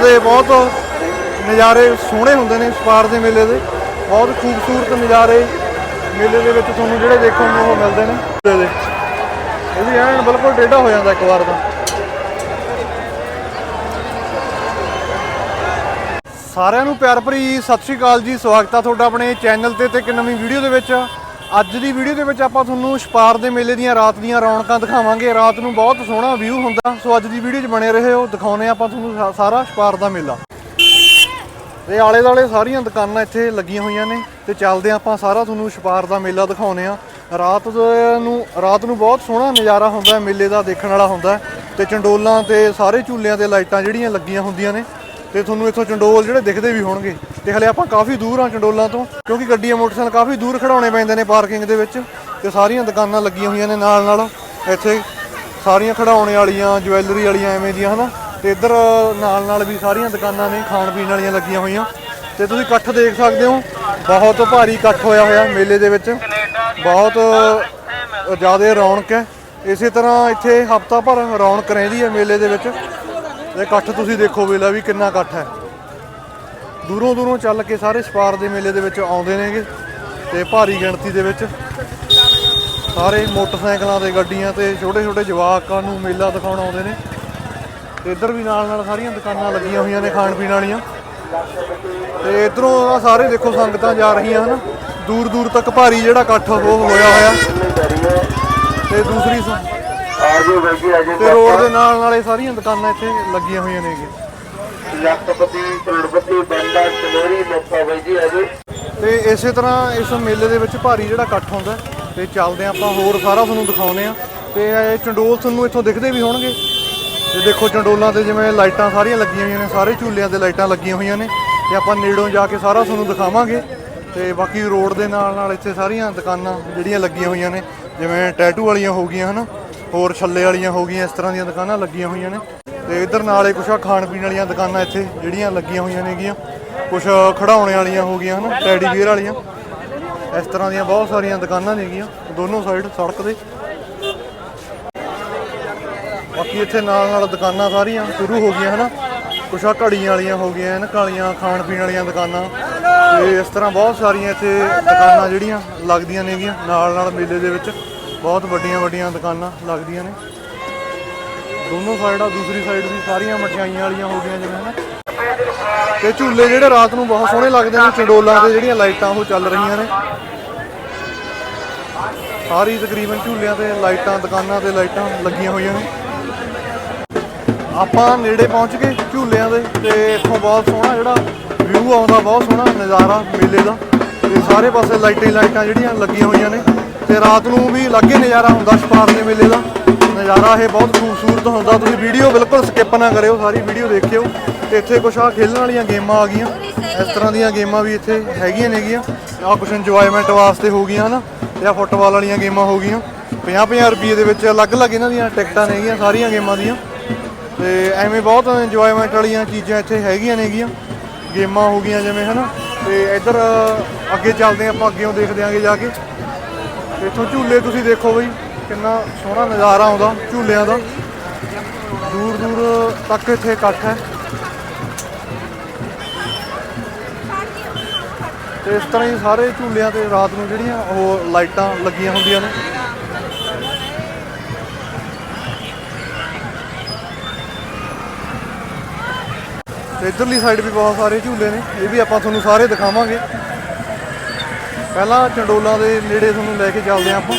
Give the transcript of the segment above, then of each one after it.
ਦੇ ਬਹੁਤ ਨਜ਼ਾਰੇ ਸੋਹਣੇ ਹੁੰਦੇ ਨੇ ਸਪਾਰ ਦੇ ਮੇਲੇ ਦੇ। ਬਹੁਤ ਖੂਬਸੂਰਤ ਨਜ਼ਾਰੇ ਮੇਲੇ ਦੇ ਵਿੱਚ ਤੁਹਾਨੂੰ ਜਿਹੜੇ ਦੇਖਣ ਨੂੰ ਉਹ ਮਿਲਦੇ ਨੇ। ਮੇਲੇ ਇਹ ਵੀ ਐਨ ਬਿਲਕੁਲ ਟੇਢਾ ਹੋ ਜਾਂਦਾ ਇੱਕ ਵਾਰ ਤਾਂ। ਸਾਰਿਆਂ ਨੂੰ ਪਿਆਰ ਭਰੀ ਸਤਿ ਸ਼੍ਰੀ ਅਕਾਲ ਜੀ। ਸਵਾਗਤ ਆ ਤੁਹਾਡਾ ਆਪਣੇ ਚੈਨਲ ਤੇ ਤੇ ਇੱਕ ਨਵੀਂ ਵੀਡੀਓ ਦੇ ਵਿੱਚ। ਅੱਜ ਦੀ ਵੀਡੀਓ ਦੇ ਵਿੱਚ ਆਪਾਂ ਤੁਹਾਨੂੰ ਛਪਾਰ ਦੇ ਮੇਲੇ ਦੀਆਂ ਰਾਤ ਦੀਆਂ ਰੌਣਕਾਂ ਦਿਖਾਵਾਂਗੇ। ਰਾਤ ਨੂੰ ਬਹੁਤ ਸੋਹਣਾ ਵਿਊ ਹੁੰਦਾ। ਸੋ ਅੱਜ ਦੀ ਵੀਡੀਓ 'ਚ ਬਣੇ ਰਹੇ ਹੋ। ਦਿਖਾਉਨੇ ਆਪਾਂ ਤੁਹਾਨੂੰ ਸਾਰਾ ਛਪਾਰ ਦਾ ਮੇਲਾ। ਤੇ ਆਲੇ ਦਾਲੇ ਸਾਰੀਆਂ ਦੁਕਾਨਾਂ ਇੱਥੇ ਲੱਗੀਆਂ ਹੋਈਆਂ ਨੇ ਤੇ ਚੱਲਦੇ ਹਾਂ ਆਪਾਂ ਸਾਰਾ ਤੁਹਾਨੂੰ ਛਪਾਰ ਦਾ ਮੇਲਾ ਦਿਖਾਉਨੇ ਆ ਰਾਤ ਨੂੰ ਰਾਤ ਨੂੰ ਬਹੁਤ ਸੋਹਣਾ ਨਜ਼ਾਰਾ ਹੁੰਦਾ ਹੈ। ਮੇਲੇ ਦਾ ਦੇਖਣ ਵਾਲਾ ਹੁੰਦਾ ਹੈ। ਤੇ ਚੰਡੋਲਾਂ ਤੇ ਸਾਰੇ ਝੂਲਿਆਂ ਤੇ ਲਾਈਟਾਂ ਜਿਹੜੀਆਂ ਲੱਗੀਆਂ ਹੁੰਦੀਆਂ ਨੇ। ਤੇ ਤੁਹਾਨੂੰ ਇੱਥੋਂ ਚੰਡੋਲ ਜਿਹੜੇ ਦਿਖਦੇ ਵੀ ਹੋਣਗੇ। ਤੇ ਹਲੇ ਆਪਾਂ ਕਾਫੀ ਦੂਰ ਆ ਚੰਡੋਲਾਂ ਤੋਂ, ਕਿਉਂਕਿ ਗੱਡੀਆਂ ਮੋਟਰਸਾਈਕਲ ਕਾਫੀ ਦੂਰ ਖੜਾਉਣੇ ਪੈਂਦੇ ਨੇ ਪਾਰਕਿੰਗ ਦੇ ਵਿੱਚ ਤੇ ਸਾਰੀਆਂ ਦੁਕਾਨਾਂ ਲੱਗੀਆਂ ਹੋਈਆਂ ਨੇ ਨਾਲ ਨਾਲ। ਇੱਥੇ ਸਾਰੀਆਂ ਖੜਾਉਣੇ ਵਾਲੀਆਂ, ਜਵੈਲਰੀ ਵਾਲੀਆਂ ਐਵੇਂ ਦੀਆਂ, ਹਨਾ? ਤੇ ਇੱਧਰ ਨਾਲ ਨਾਲ ਵੀ ਸਾਰੀਆਂ ਦੁਕਾਨਾਂ ਨੇ, ਖਾਣ ਪੀਣ ਵਾਲੀਆਂ ਲੱਗੀਆਂ ਹੋਈਆਂ। ਤੇ ਤੁਸੀਂ ਇਕੱਠ ਦੇਖ ਸਕਦੇ ਹੋ, ਬਹੁਤ ਭਾਰੀ ਇਕੱਠ ਹੋਇਆ ਹੋਇਆ ਮੇਲੇ ਦੇ ਵਿੱਚ। ਬਹੁਤ ਜ਼ਿਆਦਾ ਰੌਣਕ ਹੈ। ਇਸੇ ਤਰ੍ਹਾਂ ਇੱਥੇ ਹਫਤਾ ਭਰ ਰੌਣਕ ਰਹਿੰਦੀ ਹੈ ਮੇਲੇ ਦੇ ਵਿੱਚ। ਤੇ ਇਕੱਠ ਤੁਸੀਂ ਦੇਖੋ ਵੇਲਾ ਵੀ ਕਿੰਨਾ ਇਕੱਠ ਹੈ। ਦੂਰੋਂ ਦੂਰੋਂ ਚੱਲ ਕੇ ਸਾਰੇ ਸਪਾਰ ਦੇ ਮੇਲੇ ਦੇ ਵਿੱਚ ਆਉਂਦੇ ਨੇਗੇ ਤੇ ਭਾਰੀ ਗਿਣਤੀ ਦੇ ਵਿੱਚ ਸਾਰੇ ਮੋਟਰਸਾਈਕਲਾਂ ਤੇ ਗੱਡੀਆਂ ਤੇ ਛੋਟੇ ਛੋਟੇ ਜਵਾਕਾਂ ਨੂੰ ਮੇਲਾ ਦਿਖਾਉਣ ਆਉਂਦੇ ਨੇ। ਤੇ ਇੱਧਰ ਵੀ ਨਾਲ ਨਾਲ ਸਾਰੀਆਂ ਦੁਕਾਨਾਂ ਲੱਗੀਆਂ ਹੋਈਆਂ ਨੇ ਖਾਣ ਪੀਣ ਵਾਲੀਆਂ। ਤੇ ਇਧਰੋਂ ਆ ਸਾਰੇ ਦੇਖੋ ਸੰਗਤਾਂ ਜਾ ਰਹੀਆਂ ਹਨ। ਦੂਰ ਦੂਰ ਤੱਕ ਭਾਰੀ ਜਿਹੜਾ ਇਕੱਠ ਉਹ ਹੋਇਆ ਹੋਇਆ। ਤੇ ਦੂਸਰੀ ਸ- ਤੇ ਰੋਡ ਦੇ ਨਾਲ ਨਾਲ ਇਹ ਸਾਰੀਆਂ ਦੁਕਾਨਾਂ ਇੱਥੇ ਲੱਗੀਆਂ ਹੋਈਆਂ ਨੇਗੀਆਂ। ਲੱਖਪਤੀ ਕਰੋੜਪਤੀ ਬੰਦਾ ਚਲੋਰੀ ਮੱਥਾ ਬਾਈ ਜੀ। ਤੇ ਇਸੇ ਤਰ੍ਹਾਂ ਇਸ ਮੇਲੇ ਦੇ ਵਿੱਚ ਭਾਰੀ ਜਿਹੜਾ ਇਕੱਠ ਹੁੰਦਾ ਤੇ ਚੱਲਦੇ ਆਪਾਂ ਹੋਰ ਸਾਰਾ ਤੁਹਾਨੂੰ ਦਿਖਾਉਨੇ ਆ ਤੇ ਇਹ ਚੰਡੋਲ ਤੁਹਾਨੂੰ ਇੱਥੋਂ ਦਿਖਦੇ ਵੀ ਹੋਣਗੇ। ਤੇ ਦੇਖੋ ਚੰਡੋਲਾਂ ਤੇ ਜਿਵੇਂ ਲਾਈਟਾਂ ਸਾਰੀਆਂ ਲੱਗੀਆਂ ਹੋਈਆਂ ਨੇ ਸਾਰੇ ਝੂਲਿਆਂ ਤੇ ਲਾਈਟਾਂ ਲੱਗੀਆਂ ਹੋਈਆਂ ਨੇ। ਤੇ ਆਪਾਂ ਨੇੜੋਂ ਜਾ ਕੇ ਸਾਰਾ ਤੁਹਾਨੂੰ ਦਿਖਾਵਾਂਗੇ। ਤੇ ਬਾਕੀ ਰੋਡ ਦੇ ਨਾਲ ਨਾਲ ਇੱਥੇ ਸਾਰੀਆਂ ਦੁਕਾਨਾਂ ਜਿਹੜੀਆਂ ਲੱਗੀਆਂ ਹੋਈਆਂ ਨੇ ਜਿਵੇਂ ਟੈਟੂ ਵਾਲੀਆਂ ਹੋ ਗਈਆਂ ਹਨਾ? ਹੋਰ ਛੱਲੇ ਵਾਲੀਆਂ ਹੋ ਗਈਆਂ, ਇਸ ਤਰ੍ਹਾਂ ਦੀਆਂ ਦੁਕਾਨਾਂ ਲੱਗੀਆਂ ਹੋਈਆਂ ਨੇ। ਤੇ ਇਧਰ ਨਾਲੇ ਕੁਛ ਆ ਖਾਣ ਪੀਣ ਵਾਲੀਆਂ ਦੁਕਾਨਾਂ ਇੱਥੇ ਜਿਹੜੀਆਂ ਲੱਗੀਆਂ ਹੋਈਆਂ ਨੇਗੀਆਂ। ਕੁਛ ਖੜਾਉਣੇ ਵਾਲੀਆਂ ਹੋ ਗਈਆਂ, ਹਨਾ ਟੈਡੀ ਵੀਅਰ ਵਾਲੀਆਂ। ਇਸ ਤਰ੍ਹਾਂ ਦੀਆਂ ਬਹੁਤ ਸਾਰੀਆਂ ਦੁਕਾਨਾਂ ਨੇਗੀਆਂ, ਦੋਨੋਂ ਸਾਈਡ ਸੜਕ ਦੇ। ਬਾਕੀ ਇੱਥੇ ਨਾਲ ਨਾਲ ਦੁਕਾਨਾਂ ਸਾਰੀਆਂ ਸ਼ੁਰੂ ਹੋ ਗਈਆਂ, ਹਨਾ। ਕੁਛ ਆ ਘੜੀਆਂ ਵਾਲੀਆਂ ਹੋ ਗਈਆਂ ਐਨਕ ਵਾਲੀਆਂ ਖਾਣ ਪੀਣ ਵਾਲੀਆਂ ਦੁਕਾਨਾਂ। ਤੇ ਇਸ ਤਰ੍ਹਾਂ ਬਹੁਤ ਸਾਰੀਆਂ ਇੱਥੇ ਦੁਕਾਨਾਂ ਜਿਹੜੀਆਂ ਲੱਗਦੀਆਂ ਨੇਗੀਆਂ ਨਾਲ ਨਾਲ ਮੇਲੇ ਦੇ ਵਿੱਚ। ਬਹੁਤ ਵੱਡੀਆਂ ਵੱਡੀਆਂ ਦੁਕਾਨਾਂ ਲੱਗਦੀਆਂ ਨੇ। ਦੋਨੋਂ ਸਾਈਡਾਂ ਦੂਸਰੀ ਸਾਈਡ ਵੀ ਸਾਰੀਆਂ ਮਠਿਆਈਆਂ ਵਾਲੀਆਂ ਹੋ ਗਈਆਂ ਜਿਵੇਂ ਹਨਾ ਤੇ ਝੂਲੇ ਜਿਹੜੇ ਰਾਤ ਨੂੰ ਬਹੁਤ ਸੋਹਣੇ ਲੱਗਦੇ ਨੇ, ਚੰਡੋਲਾਂ ਤੇ ਜਿਹੜੀਆਂ ਲਾਈਟਾਂ ਉਹ ਚੱਲ ਰਹੀਆਂ ਨੇ। ਸਾਰੀ ਤਕਰੀਬਨ ਝੂਲਿਆਂ ਤੇ ਲਾਈਟਾਂ, ਦੁਕਾਨਾਂ ਤੇ ਲਾਈਟਾਂ ਲੱਗੀਆਂ ਹੋਈਆਂ ਨੇ। ਆਪਾਂ ਨੇੜੇ ਪਹੁੰਚ ਗਏ ਝੂਲਿਆਂ ਦੇ ਤੇ ਇੱਥੋਂ ਬਹੁਤ ਸੋਹਣਾ ਜਿਹੜਾ ਵਿਊ ਆਉਂਦਾ, ਬਹੁਤ ਸੋਹਣਾ ਨਜ਼ਾਰਾ ਮੇਲੇ ਦਾ। ਤੇ ਸਾਰੇ ਪਾਸੇ ਲਾਈਟਾਂ ਲਾਈਟਾਂ ਜਿਹੜੀਆਂ ਲੱਗੀਆਂ ਹੋਈਆਂ ਨੇ। ਤੇ ਰਾਤ ਨੂੰ ਵੀ ਲੱਗੇ ਨਜ਼ਾਰਾ ਹੁੰਦਾ ਛਪਾਰ ਦੇ ਮੇਲੇ ਦਾ। ਨਜ਼ਾਰਾ ਇਹ ਬਹੁਤ ਖੂਬਸੂਰਤ ਹੁੰਦਾ। ਤੁਸੀਂ ਵੀਡੀਓ ਬਿਲਕੁਲ ਸਕਿਪ ਨਾ ਕਰਿਓ, ਸਾਰੀ ਵੀਡੀਓ ਦੇਖਿਓ। ਤੇ ਇੱਥੇ ਕੁਛ ਆ ਖੇਲਣ ਵਾਲੀਆਂ ਗੇਮਾਂ ਆ ਗਈਆਂ। ਇਸ ਤਰ੍ਹਾਂ ਦੀਆਂ ਗੇਮਾਂ ਵੀ ਇੱਥੇ ਹੈਗੀਆਂ ਨੇਗੀਆਂ। ਆ ਕੁਛ ਇੰਜੋਇਮੈਂਟ ਵਾਸਤੇ ਹੋ ਗਈਆਂ, ਹਨਾ? ਤੇ ਆ ਫੁੱਟਬਾਲ ਵਾਲੀਆਂ ਗੇਮਾਂ ਹੋ ਗਈਆਂ। 50-50 ਰੁਪਏ ਦੇ ਵਿੱਚ ਅਲੱਗ-ਅਲੱਗ ਇਹਨਾਂ ਦੀਆਂ ਟਿਕਟਾਂ ਨੇਗੀਆਂ, ਸਾਰੀਆਂ ਗੇਮਾਂ ਦੀਆਂ। ਤੇ ਐਵੇਂ ਬਹੁਤ ਇੰਜੋਇਮੈਂਟ ਵਾਲੀਆਂ ਚੀਜ਼ਾਂ ਇੱਥੇ ਹੈਗੀਆਂ ਨੇਗੀਆਂ। ਗੇਮਾਂ ਹੋ ਗਈਆਂ ਜਿਵੇਂ, ਹਨਾ? ਤੇ ਇੱਧਰ ਅੱਗੇ ਚੱਲਦੇ ਹਾਂ, ਆਪਾਂ ਅੱਗੇੋਂ ਦੇਖਦੇ ਆਂਗੇ ਜਾ ਕੇ। ਇੱਥੋਂ ਝੂਲੇ ਤੁਸੀਂ ਦੇਖੋ ਬਈ, ਕਿੰਨਾ ਸੋਹਣਾ ਨਜ਼ਾਰਾ ਆਉਂਦਾ ਝੂਲਿਆਂ ਦਾ। ਦੂਰ ਦੂਰ ਤੱਕ ਇੱਥੇ ਇਕੱਠ ਹੈ। ਤੇ ਇਸ ਤਰ੍ਹਾਂ ਹੀ ਸਾਰੇ ਝੂਲਿਆਂ ਤੇ ਰਾਤ ਨੂੰ ਜਿਹੜੀਆਂ ਉਹ ਲਾਈਟਾਂ ਲੱਗੀਆਂ ਹੁੰਦੀਆਂ ਨੇ। ਤੇ ਇਧਰਲੀ ਸਾਈਡ ਵੀ ਬਹੁਤ ਸਾਰੇ ਝੂਲੇ ਨੇ, ਇਹ ਵੀ ਆਪਾਂ ਤੁਹਾਨੂੰ ਸਾਰੇ ਦਿਖਾਵਾਂਗੇ। ਪਹਿਲਾਂ ਚੰਡੋਲਾਂ ਦੇ ਨੇੜੇ ਤੁਹਾਨੂੰ ਲੈ ਕੇ ਚੱਲਦੇ ਹਾਂ ਆਪਾਂ।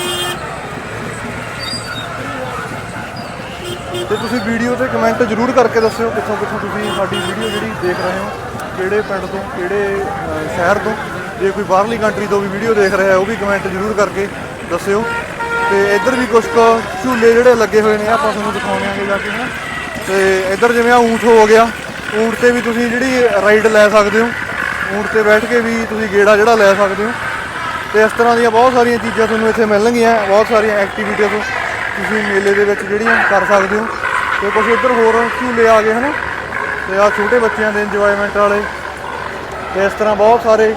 ਤੇ ਤੁਸੀਂ ਵੀਡੀਓ ਤੇ ਕਮੈਂਟ ਜ਼ਰੂਰ ਕਰਕੇ ਦੱਸਿਓ ਕਿੱਥੋਂ ਕਿੱਥੋਂ ਤੁਸੀਂ ਸਾਡੀ ਵੀਡੀਓ ਜਿਹੜੀ ਦੇਖ ਰਹੇ ਹੋ, ਕਿਹੜੇ ਪਿੰਡ ਤੋਂ, ਕਿਹੜੇ ਸ਼ਹਿਰ ਤੋਂ। ਜੇ ਕੋਈ ਬਾਹਰਲੀ ਕੰਟਰੀ ਤੋਂ ਵੀ ਵੀਡੀਓ ਦੇਖ ਰਿਹਾ ਹੈ, ਉਹ ਵੀ ਕਮੈਂਟ ਜ਼ਰੂਰ ਕਰਕੇ ਦੱਸਿਓ। ਤੇ ਇੱਧਰ ਵੀ ਕੁਝ ਕੁ ਝੂਲੇ ਜਿਹੜੇ ਲੱਗੇ ਹੋਏ ਨੇ, ਆਪਾਂ ਤੁਹਾਨੂੰ ਦਿਖਾਉਣੇ ਆਂਗੇ ਜਾ ਕੇ ਨਾ ਤੇ ਇੱਧਰ ਜਿਵੇਂ ਆ ਊਂਠ ਹੋ ਗਿਆ, ਊਂਠ ਤੇ ਵੀ ਤੁਸੀਂ ਜਿਹੜੀ ਰਾਈਡ ਲੈ ਸਕਦੇ ਹੋ। ਊਂਠ ਤੇ ਬੈਠ ਕੇ ਵੀ ਤੁਸੀਂ ਗੇੜਾ ਜਿਹੜਾ ਲੈ ਸਕਦੇ ਹੋ। ਤੇ ਇਸ ਤਰ੍ਹਾਂ ਦੀਆਂ ਬਹੁਤ ਸਾਰੀਆਂ ਚੀਜ਼ਾਂ ਤੁਹਾਨੂੰ ਇੱਥੇ ਮਿਲਣਗੀਆਂ, ਬਹੁਤ ਸਾਰੀਆਂ ਐਕਟੀਵਿਟੀਆਂ ਤੁਸੀਂ ਮੇਲੇ ਦੇ ਵਿੱਚ ਜਿਹੜੀਆਂ ਕਰ ਸਕਦੇ ਹੋ। ਤੇ ਕੁਝ ਇੱਧਰ ਹੋਰ ਝੂਲੇ ਆ ਗਏ, ਹਨਾ? ਤੇ ਆ ਛੋਟੇ ਬੱਚਿਆਂ ਦੇ ਇੰਜੋਇਮੈਂਟ ਵਾਲੇ। ਤੇ ਇਸ ਤਰ੍ਹਾਂ ਬਹੁਤ ਸਾਰੇ